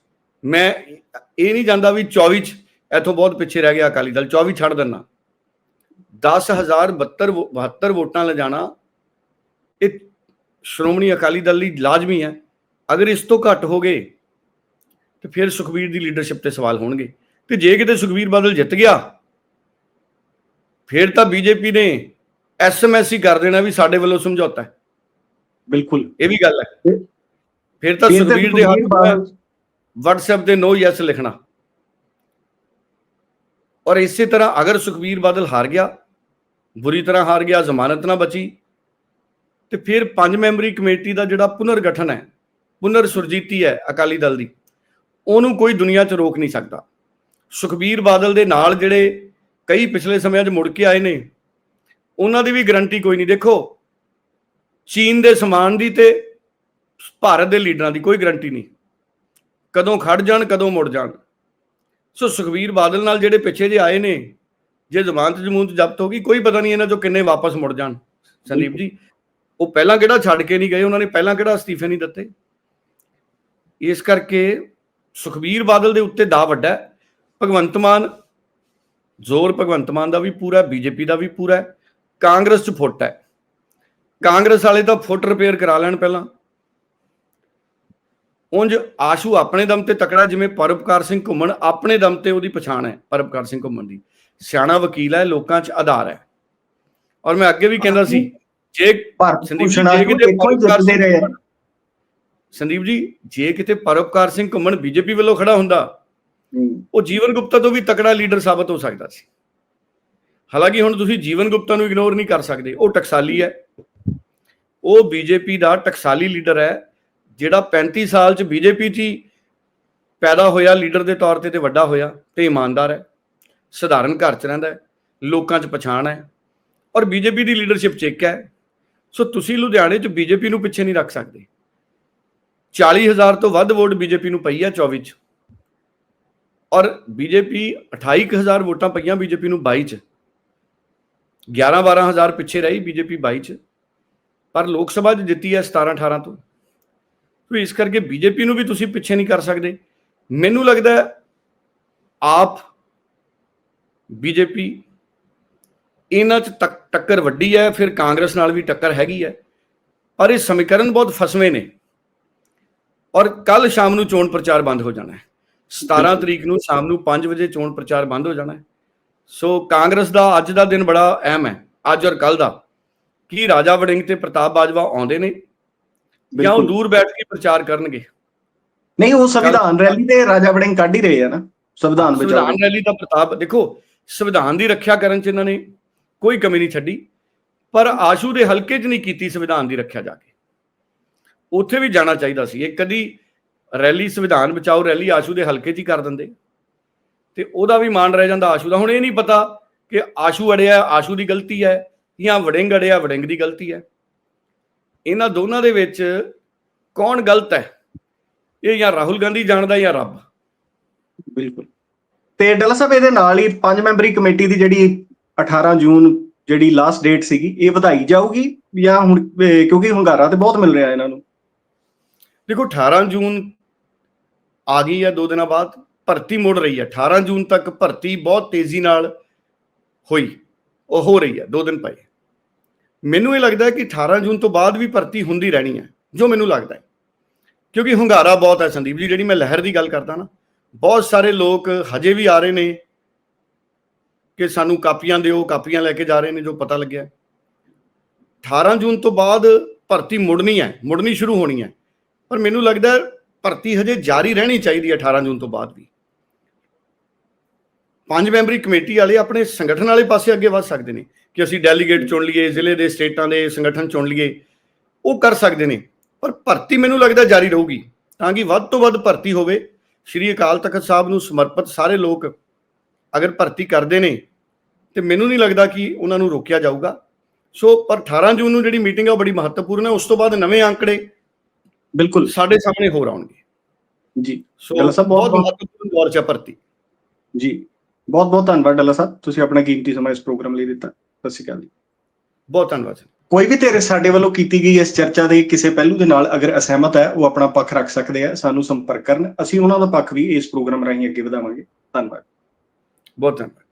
Speaker 2: ਮੈਂ ਇਹ ਨਹੀਂ ਜਾਂਦਾ ਵੀ 24 ਚ ਇੱਥੋਂ ਬਹੁਤ ਪਿੱਛੇ ਰਹਿ ਗਿਆ ਅਕਾਲੀ ਦਲ 24 ਛੱਡ ਦਿੰਨਾ 10072 ਵੋ- 72 ਵੋਟਾਂ ਲਿਜਾਣਾ ਇਹ ਸ਼੍ਰੋਮਣੀ ਅਕਾਲੀ ਦਲ ਲਈ ਲਾਜ਼ਮੀ ਹੈ। ਅਗਰ ਇਸ ਤੋਂ ਘੱਟ ਹੋ ਗਏ ਤੇ ਫਿਰ ਸੁਖਬੀਰ ਦੀ ਲੀਡਰਸ਼ਿਪ ਤੇ ਸਵਾਲ ਹੋਣਗੇ। ਤੇ ਜੇ ਕਿਤੇ ਸੁਖਬੀਰ ਬਾਦਲ ਜਿੱਤ ਗਿਆ ਫਿਰ ਤਾਂ ਬੀਜੇਪੀ ਨੇ ਐਸਐਮਐਸ ਹੀ ਕਰ ਦੇਣਾ ਵੀ ਸਾਡੇ ਵੱਲੋਂ ਸਮਝੌਤਾ ਹੈ।
Speaker 1: ਬਿਲਕੁਲ।
Speaker 2: ਇਹ ਵੀ ਗੱਲ ਹੈ। ਫਿਰ ਤਾਂ ਸੁਖਬੀਰ ਦੇ ਹੱਥ WhatsApp ਤੇ ਨੋ ਯੈਸ ਲਿਖਣਾ। ਔਰ ਇਸੇ ਤਰ੍ਹਾਂ ਅਗਰ ਸੁਖਬੀਰ ਬਾਦਲ ਹਾਰ ਗਿਆ, ਬੁਰੀ ਤਰ੍ਹਾਂ ਹਾਰ ਗਿਆ, ਜ਼ਮਾਨਤ ਨਾ ਬਚੀ, ਤੇ ਫਿਰ ਪੰਜ ਮੈਂਬਰੀ ਕਮੇਟੀ ਦਾ ਜਿਹੜਾ ਪੁਨਰ ਗਠਨ ਹੈ ਪੁਨਰ ਸੁਰਜੀਤੀ ਹੈ ਅਕਾਲੀ ਦਲ ਦੀ, ਉਹਨੂੰ ਕੋਈ ਦੁਨੀਆ 'ਚ ਰੋਕ ਨਹੀਂ ਸਕਦਾ। ਸੁਖਬੀਰ ਬਾਦਲ ਦੇ ਨਾਲ ਜਿਹੜੇ ਕਈ ਪਿਛਲੇ ਸਮਿਆਂ 'ਚ ਮੁੜ ਕੇ ਆਏ ਨੇ, ਉਹਨਾਂ ਦੀ ਵੀ ਗਰੰਟੀ ਕੋਈ ਨਹੀਂ। ਦੇਖੋ, ਚੀਨ ਦੇ ਸਮਾਨ ਦੀ ਤੇ ਭਾਰਤ ਦੇ ਲੀਡਰਾਂ ਦੀ ਕੋਈ ਗਰੰਟੀ ਨਹੀਂ। ਕਦੋਂ ਖੜ ਜਾਣ, ਕਦੋਂ ਮੁੜ ਜਾਣ। ਸੋ ਸੁਖਬੀਰ ਬਾਦਲ ਨਾਲ ਜਿਹੜੇ ਪਿੱਛੇ ਜੇ ਆਏ ਨੇ, ਜੇ ਜ਼ਮਾਨਤ ਜਮੂਨਤ ਜ਼ਬਤ ਹੋ ਗਈ, ਕੋਈ ਪਤਾ ਨਹੀਂ ਇਹਨਾਂ ਚੋਂ ਕਿੰਨੇ ਵਾਪਸ ਮੁੜ ਜਾਣ। ਸੰਦੀਪ ਜੀ, ਉਹ ਪਹਿਲਾਂ ਕਿਹੜਾ ਛੱਡ ਕੇ ਨਹੀਂ ਗਏ, ਉਹਨਾਂ ਨੇ ਪਹਿਲਾਂ ਕਿਹੜਾ ਅਸਤੀਫੇ ਨਹੀਂ ਦਿੱਤੇ? ਇਸ ਕਰਕੇ ਸੁਖਬੀਰ ਬਾਦਲ ਦੇ ਉੱਤੇ ਦਾ ਵੱਡਾ ਹੈ। ਭਗਵੰਤ ਮਾਨ, ਜ਼ੋਰ ਭਗਵੰਤ ਮਾਨ ਦਾ ਵੀ ਪੂਰਾ ਬੀਜੇਪੀ ਦਾ ਵੀ ਪੂਰਾ ਕਾਂਗਰਸ 'ਚ ਫੁੱਟ ਹੈ। ਕਾਂਗਰਸ ਵਾਲੇ ਤਾਂ ਫੁੱਟ ਰਿਪੇਅਰ ਕਰਾ ਲੈਣ ਪਹਿਲਾਂ। ਉਂਝ ਆਸ਼ੂ ਆਪਣੇ ਦਮ ਤੇ ਤਕੜਾ ਜਿਵੇਂ ਪਰਉਪਕਾਰ ਸਿੰਘ ਘੁੰਮਣ ਆਪਣੇ ਦਮ ਤੇ ਉਹਦੀ ਪਛਾਣ ਹੈ ਪਰਉਪਕਾਰ ਸਿੰਘ ਘੁੰਮਣ ਦੀ। ਸਿਆਣਾ ਵਕੀਲ ਹੈ ਲੋਕਾਂ 'ਚ ਆਧਾਰ ਹੈ। ਔਰ ਮੈਂ ਅੱਗੇ ਵੀ ਕਹਿੰਦਾ ਸੀ ਜੇ ਸੰਦੀਪ ਜੀ, ਕਿਤੇ ਪਰਉਪਕਾਰ
Speaker 1: ਜਿੱਤਦੇ ਰਹੇ ਆ।
Speaker 2: ਸੰਦੀਪ ਜੀ ਜੇ ਕਿਤੇ ਪਰਉਪਕਾਰ ਸਿੰਘ ਘੁੰਮਣ ਬੀਜੇਪੀ ਵੱਲੋਂ ਖੜਾ ਹੁੰਦਾ ਉਹ ਜੀਵਨ ਗੁਪਤਾ ਤੋਂ ਵੀ ਤਕੜਾ ਲੀਡਰ ਸਾਬਤ ਹੋ ਸਕਦਾ ਸੀ। ਹਾਲਾਂਕਿ ਹੁਣ ਤੁਸੀਂ ਜੀਵਨ ਗੁਪਤਾ ਨੂੰ ਇਗਨੋਰ ਨਹੀਂ ਕਰ ਸਕਦੇ ਉਹ ਟਕਸਾਲੀ ਹੈ। ਉਹ ਬੀਜੇਪੀ ਦਾ ਟਕਸਾਲੀ ਲੀਡਰ ਹੈ ਜਿਹੜਾ 35 ਸਾਲ ਚ ਬੀਜੇਪੀ 'ਚ ਹੀ ਪੈਦਾ ਹੋਇਆ, ਲੀਡਰ ਦੇ ਤੌਰ ਤੇ ਤੇ ਵੱਡਾ ਹੋਇਆ, ਤੇ ਇਮਾਨਦਾਰ ਹੈ, ਸਧਾਰਨ ਘਰ ਚ ਰਹਿੰਦਾ ਹੈ, ਲੋਕਾਂ 'ਚ ਪਛਾਣ ਹੈ ਔਰ ਬੀਜੇਪੀ ਦੀ ਲੀਡਰਸ਼ਿਪ ਚੇਕ ਹੈ। ਸੋ ਤੁਸੀਂ ਲੁਧਿਆਣੇ 'ਚ ਬੀਜੇਪੀ ਨੂੰ ਪਿੱਛੇ ਨਹੀਂ ਰੱਖ ਸਕਦੇ। 40000 ਤੋਂ ਵੱਧ ਵੋਟ ਬੀਜੇਪੀ ਨੂੰ ਪਈ ਹੈ 24 ਚ। ਔਰ ਬੀਜੇਪੀ 28000 ਵੋਟਾਂ ਪਈਆਂ ਬੀਜੇਪੀ ਨੂੰ 22 ਚ। 11 12000 ਪਿੱਛੇ ਰਹੀ ਬੀਜੇਪੀ 22 ਚ। ਪਰ ਲੋਕ ਸਭਾ 'ਚ ਜਿੱਤੀ ਹੈ 17 18 ਤੋਂ। ਸੋ ਇਸ ਕਰਕੇ ਬੀਜੇਪੀ ਨੂੰ ਵੀ ਤੁਸੀਂ ਪਿੱਛੇ ਨਹੀਂ ਕਰ ਸਕਦੇ। ਮੈਨੂੰ ਲੱਗਦਾ ਆਪ ਬੀਜੇਪੀ ਇਹਨਾਂ 'ਚ ਟੱਕਰ ਵੱਡੀ ਹੈ ਫਿਰ ਕਾਂਗਰਸ ਨਾਲ ਵੀ ਟੱਕਰ ਹੈਗੀ ਹੈ। ਪਰ ਇਹ ਸਮੀਕਰਨ ਬਹੁਤ ਫਸਵੇਂ ਨੇ। ਔਰ ਕੱਲ ਸ਼ਾਮ ਨੂੰ ਚੋਣ ਪ੍ਰਚਾਰ ਬੰਦ ਹੋ ਜਾਣਾ ਹੈ। 17 ਤਰੀਕ ਨੂੰ ਸ਼ਾਮ ਨੂੰ 5 ਵਜੇ ਚੋਣ ਪ੍ਰਚਾਰ ਬੰਦ ਹੋ ਜਾਣਾ ਹੈ। ਸੋ ਕਾਂਗਰਸ ਦਾ ਅੱਜ ਦਾ ਦਿਨ ਬੜਾ ਅਹਿਮ ਹੈ। ਅੱਜ ਔਰ ਕੱਲ ਦਾ। ਕੀ ਰਾਜਾ ਵੜਿੰਗ ਤੇ ਪ੍ਰਤਾਪ ਬਾਜਵਾ ਆਉਂਦੇ ਨੇ? ਜਾਂ ਉਹ। ਦੂਰ ਬੈਠ ਕੇ ਪ੍ਰਚਾਰ ਕਰਨਗੇ।
Speaker 1: ਨਹੀਂ ਉਹ ਸੰਵਿਧਾਨ ਰੈਲੀ ਤੇ ਰਾਜਾ ਵੜਿੰਗ ਕੱਢ ਹੀ ਰਹੇ ਆ ਨਾ। ਸੰਵਿਧਾਨ ਬਚਾਓ
Speaker 2: ਸੰਵਿਧਾਨ ਰੈਲੀ ਦਾ ਪ੍ਰਤਾਪ ਦੇਖੋ ਸੰਵਿਧਾਨ ਦੀ ਰੱਖਿਆ ਕਰਨ ਚ ਇਹਨਾਂ ਨੇ ਕੋਈ ਕਮੀ ਨਹੀਂ ਛੱਡੀ ਪਰ ਆਸ਼ੂ ਦੇ ਹਲਕੇ 'ਚ ਨਹੀਂ ਕੀਤੀ ਸੰਵਿਧਾਨ ਦੀ ਰੱਖਿਆ ਜਾ ਕੇ। ਉੱਥੇ ਵੀ ਜਾਣਾ ਚਾਹੀਦਾ ਸੀ। ਇਹ ਕਦੀ ਰੈਲੀ ਸੰਵਿਧਾਨ ਬਚਾਓ ਰੈਲੀ ਆਸ਼ੂ ਦੇ ਹਲਕੇ 'ਚ ਹੀ ਕਰ ਦਿੰਦੇ। ਤੇ ਉਹਦਾ ਵੀ ਮਾਣ ਰਹਿ ਜਾਂਦਾ ਆਸ਼ੂ ਦਾ। ਹੁਣ ਇਹ ਨਹੀਂ ਪਤਾ ਕਿ ਆਸ਼ੂ ਅੜਿਆ ਆਸ਼ੂ ਦੀ ਗਲਤੀ ਹੈ ਜਾਂ ਵੜਿੰਗ ਅੜਿਆ ਵੜਿੰਗ ਦੀ ਗਲਤੀ ਹੈ। ਇਹਨਾਂ ਦੋਨਾਂ ਦੇ ਵਿੱਚ ਕੌਣ ਗਲਤ ਹੈ? ਇਹ ਜਾਂ ਰਾਹੁਲ ਗਾਂਧੀ ਜਾਣਦਾ ਜਾਂ ਰੱਬ।
Speaker 1: ਬਿਲਕੁਲ। ਤੇ ਡੱਲਾ ਸਾਹਿਬ ਇਹਦੇ ਨਾਲ ਹੀ ਪੰਜ ਮੈਂਬਰੀ ਕਮੇਟੀ ਦੀ ਜਿਹੜੀ 18 ਜੂਨ ਜਿਹੜੀ ਲਾਸਟ ਡੇਟ ਸੀਗੀ ਇਹ ਵਧਾਈ ਜਾਊਗੀ ਜਾਂ ਹੁਣ ਕਿਉਂਕਿ ਹੁੰਗਾਰਾ ਤੇ ਬਹੁਤ ਮਿਲ ਰਿਹਾ ਇਹਨਾਂ ਨੂੰ।
Speaker 2: ਦੇਖੋ 18 ਜੂਨ ਆ ਗਈ ਹੈ ਦੋ ਦਿਨਾਂ ਬਾਅਦ ਭਰਤੀ ਮੁੜ ਰਹੀ ਹੈ 18 ਜੂਨ ਤੱਕ ਭਰਤੀ ਬਹੁਤ ਤੇਜ਼ੀ ਨਾਲ ਹੋਈ ਉਹ ਹੋ ਰਹੀ ਹੈ ਦੋ ਦਿਨ ਪਏ। ਮੈਨੂੰ ਇਹ ਲੱਗਦਾ ਕਿ 18 ਜੂਨ ਤੋਂ ਬਾਅਦ ਵੀ ਭਰਤੀ ਹੁੰਦੀ ਰਹਿਣੀ ਹੈ, ਜੋ ਮੈਨੂੰ ਲੱਗਦਾ ਹੈ। ਕਿਉਂਕਿ ਹੁੰਗਾਰਾ ਬਹੁਤ ਹੈ ਸੰਦੀਪ ਜੀ, ਜਿਹੜੀ ਮੈਂ ਲਹਿਰ ਦੀ ਗੱਲ ਕਰਦਾ ਨਾ, ਬਹੁਤ ਸਾਰੇ ਲੋਕ ਹਜੇ ਵੀ ਆ ਰਹੇ ਨੇ ਕਿ ਸਾਨੂੰ ਕਾਪੀਆਂ ਦਿਓ, ਕਾਪੀਆਂ ਲੈ ਕੇ ਜਾ ਰਹੇ ਨੇ, ਜੋ ਪਤਾ ਲੱਗਿਆ 18 ਜੂਨ ਤੋਂ ਬਾਅਦ ਭਰਤੀ ਮੁੜਨੀ ਹੈ, ਮੁੜਨੀ ਸ਼ੁਰੂ ਹੋਣੀ ਹੈ। ਪਰ ਮੈਨੂੰ ਲੱਗਦਾ ਹੈ ਭਰਤੀ ਹਜੇ ਜਾਰੀ ਰਹਿਣੀ ਚਾਹੀਦੀ ਹੈ 18 ਜੂਨ ਤੋਂ ਬਾਅਦ ਵੀ। ਪੰਜ ਮੈਂਬਰੀ ਕਮੇਟੀ ਵਾਲੇ ਆਪਣੇ ਸੰਗਠਨ ਵਾਲੇ ਪਾਸੇ ਅੱਗੇ ਵਧ ਸਕਦੇ ਨੇ। ਕਿ ਅਸੀਂ ਡੈਲੀਗੇਟ ਚੁਣ ਲਈਏ ਜ਼ਿਲ੍ਹੇ ਦੇ ਸਟੇਟਾਂ ਦੇ ਸੰਗਠਨ ਚੁਣ ਲਈਏ ਉਹ ਕਰ ਸਕਦੇ ਨੇ। ਪਰ ਭਰਤੀ ਮੈਨੂੰ ਲੱਗਦਾ ਜਾਰੀ ਰਹੂਗੀ ਤਾਂ ਕਿ ਵੱਧ ਤੋਂ ਵੱਧ ਭਰਤੀ ਹੋਵੇ। ਸ਼੍ਰੀ ਅਕਾਲ ਤਖਤ ਸਾਹਿਬ ਨੂੰ ਸਮਰਪਿਤ ਸਾਰੇ ਲੋਕ ਅਗਰ ਭਰਤੀ ਕਰਦੇ ਨੇ ਤੇ ਮੈਨੂੰ ਨਹੀਂ ਲੱਗਦਾ ਕਿ ਉਹਨਾਂ ਨੂੰ ਰੋਕਿਆ ਜਾਊਗਾ। ਸੋ ਪਰ 18 ਜੂਨ ਨੂੰ ਜਿਹੜੀ ਮੀਟਿੰਗ ਹੈ ਉਹ ਬੜੀ ਮਹੱਤਵਪੂਰਨ ਹੈ। ਉਸ ਤੋਂ ਬਾਅਦ ਨਵੇਂ ਅੰਕੜੇ
Speaker 1: ਬਿਲਕੁਲ।
Speaker 2: ਸਾਡੇ ਸਾਹਮਣੇ ਹੋਰ ਆਉਣਗੇ।
Speaker 1: ਜੀ।
Speaker 2: ਸੋ
Speaker 1: ਬਹੁਤ-
Speaker 2: ਮਹੱਤਵਪੂਰਨ ਦੌਰ 'ਚ ਭਰਤੀ।
Speaker 1: ਜੀ। ਬਹੁਤ ਬਹੁਤ ਧੰਨਵਾਦ ਡੱਲਾ ਸਾਹਿਬ। ਤੁਸੀਂ ਆਪਣਾ ਕੀਮਤੀ ਸਮਾਂ ਇਸ ਪ੍ਰੋਗਰਾਮ ਲਈ ਦਿੱਤਾ। ਸਤਿ ਸ਼੍ਰੀ ਅਕਾਲ ਜੀ।
Speaker 2: ਬਹੁਤ ਧੰਨਵਾਦ
Speaker 1: ਕੋਈ ਵੀ ਤੇਰੇ ਸਾਡੇ ਵੱਲੋਂ ਕੀਤੀ ਗਈ ਇਸ ਚਰਚਾ ਦੇ ਕਿਸੇ ਪਹਿਲੂ ਦੇ ਨਾਲ ਅਗਰ ਅਸਹਿਮਤ ਹੈ ਉਹ ਆਪਣਾ ਪੱਖ ਰੱਖ ਸਕਦੇ ਆ ਸਾਨੂੰ ਸੰਪਰਕ ਕਰਨ। ਅਸੀਂ ਉਹਨਾਂ ਦਾ ਪੱਖ ਵੀ ਇਸ ਪ੍ਰੋਗਰਾਮ ਰਾਹੀਂ ਅੱਗੇ ਵਧਾਵਾਂਗੇ। ਧੰਨਵਾਦ।
Speaker 2: ਬਹੁਤ ਧੰਨਵਾਦ।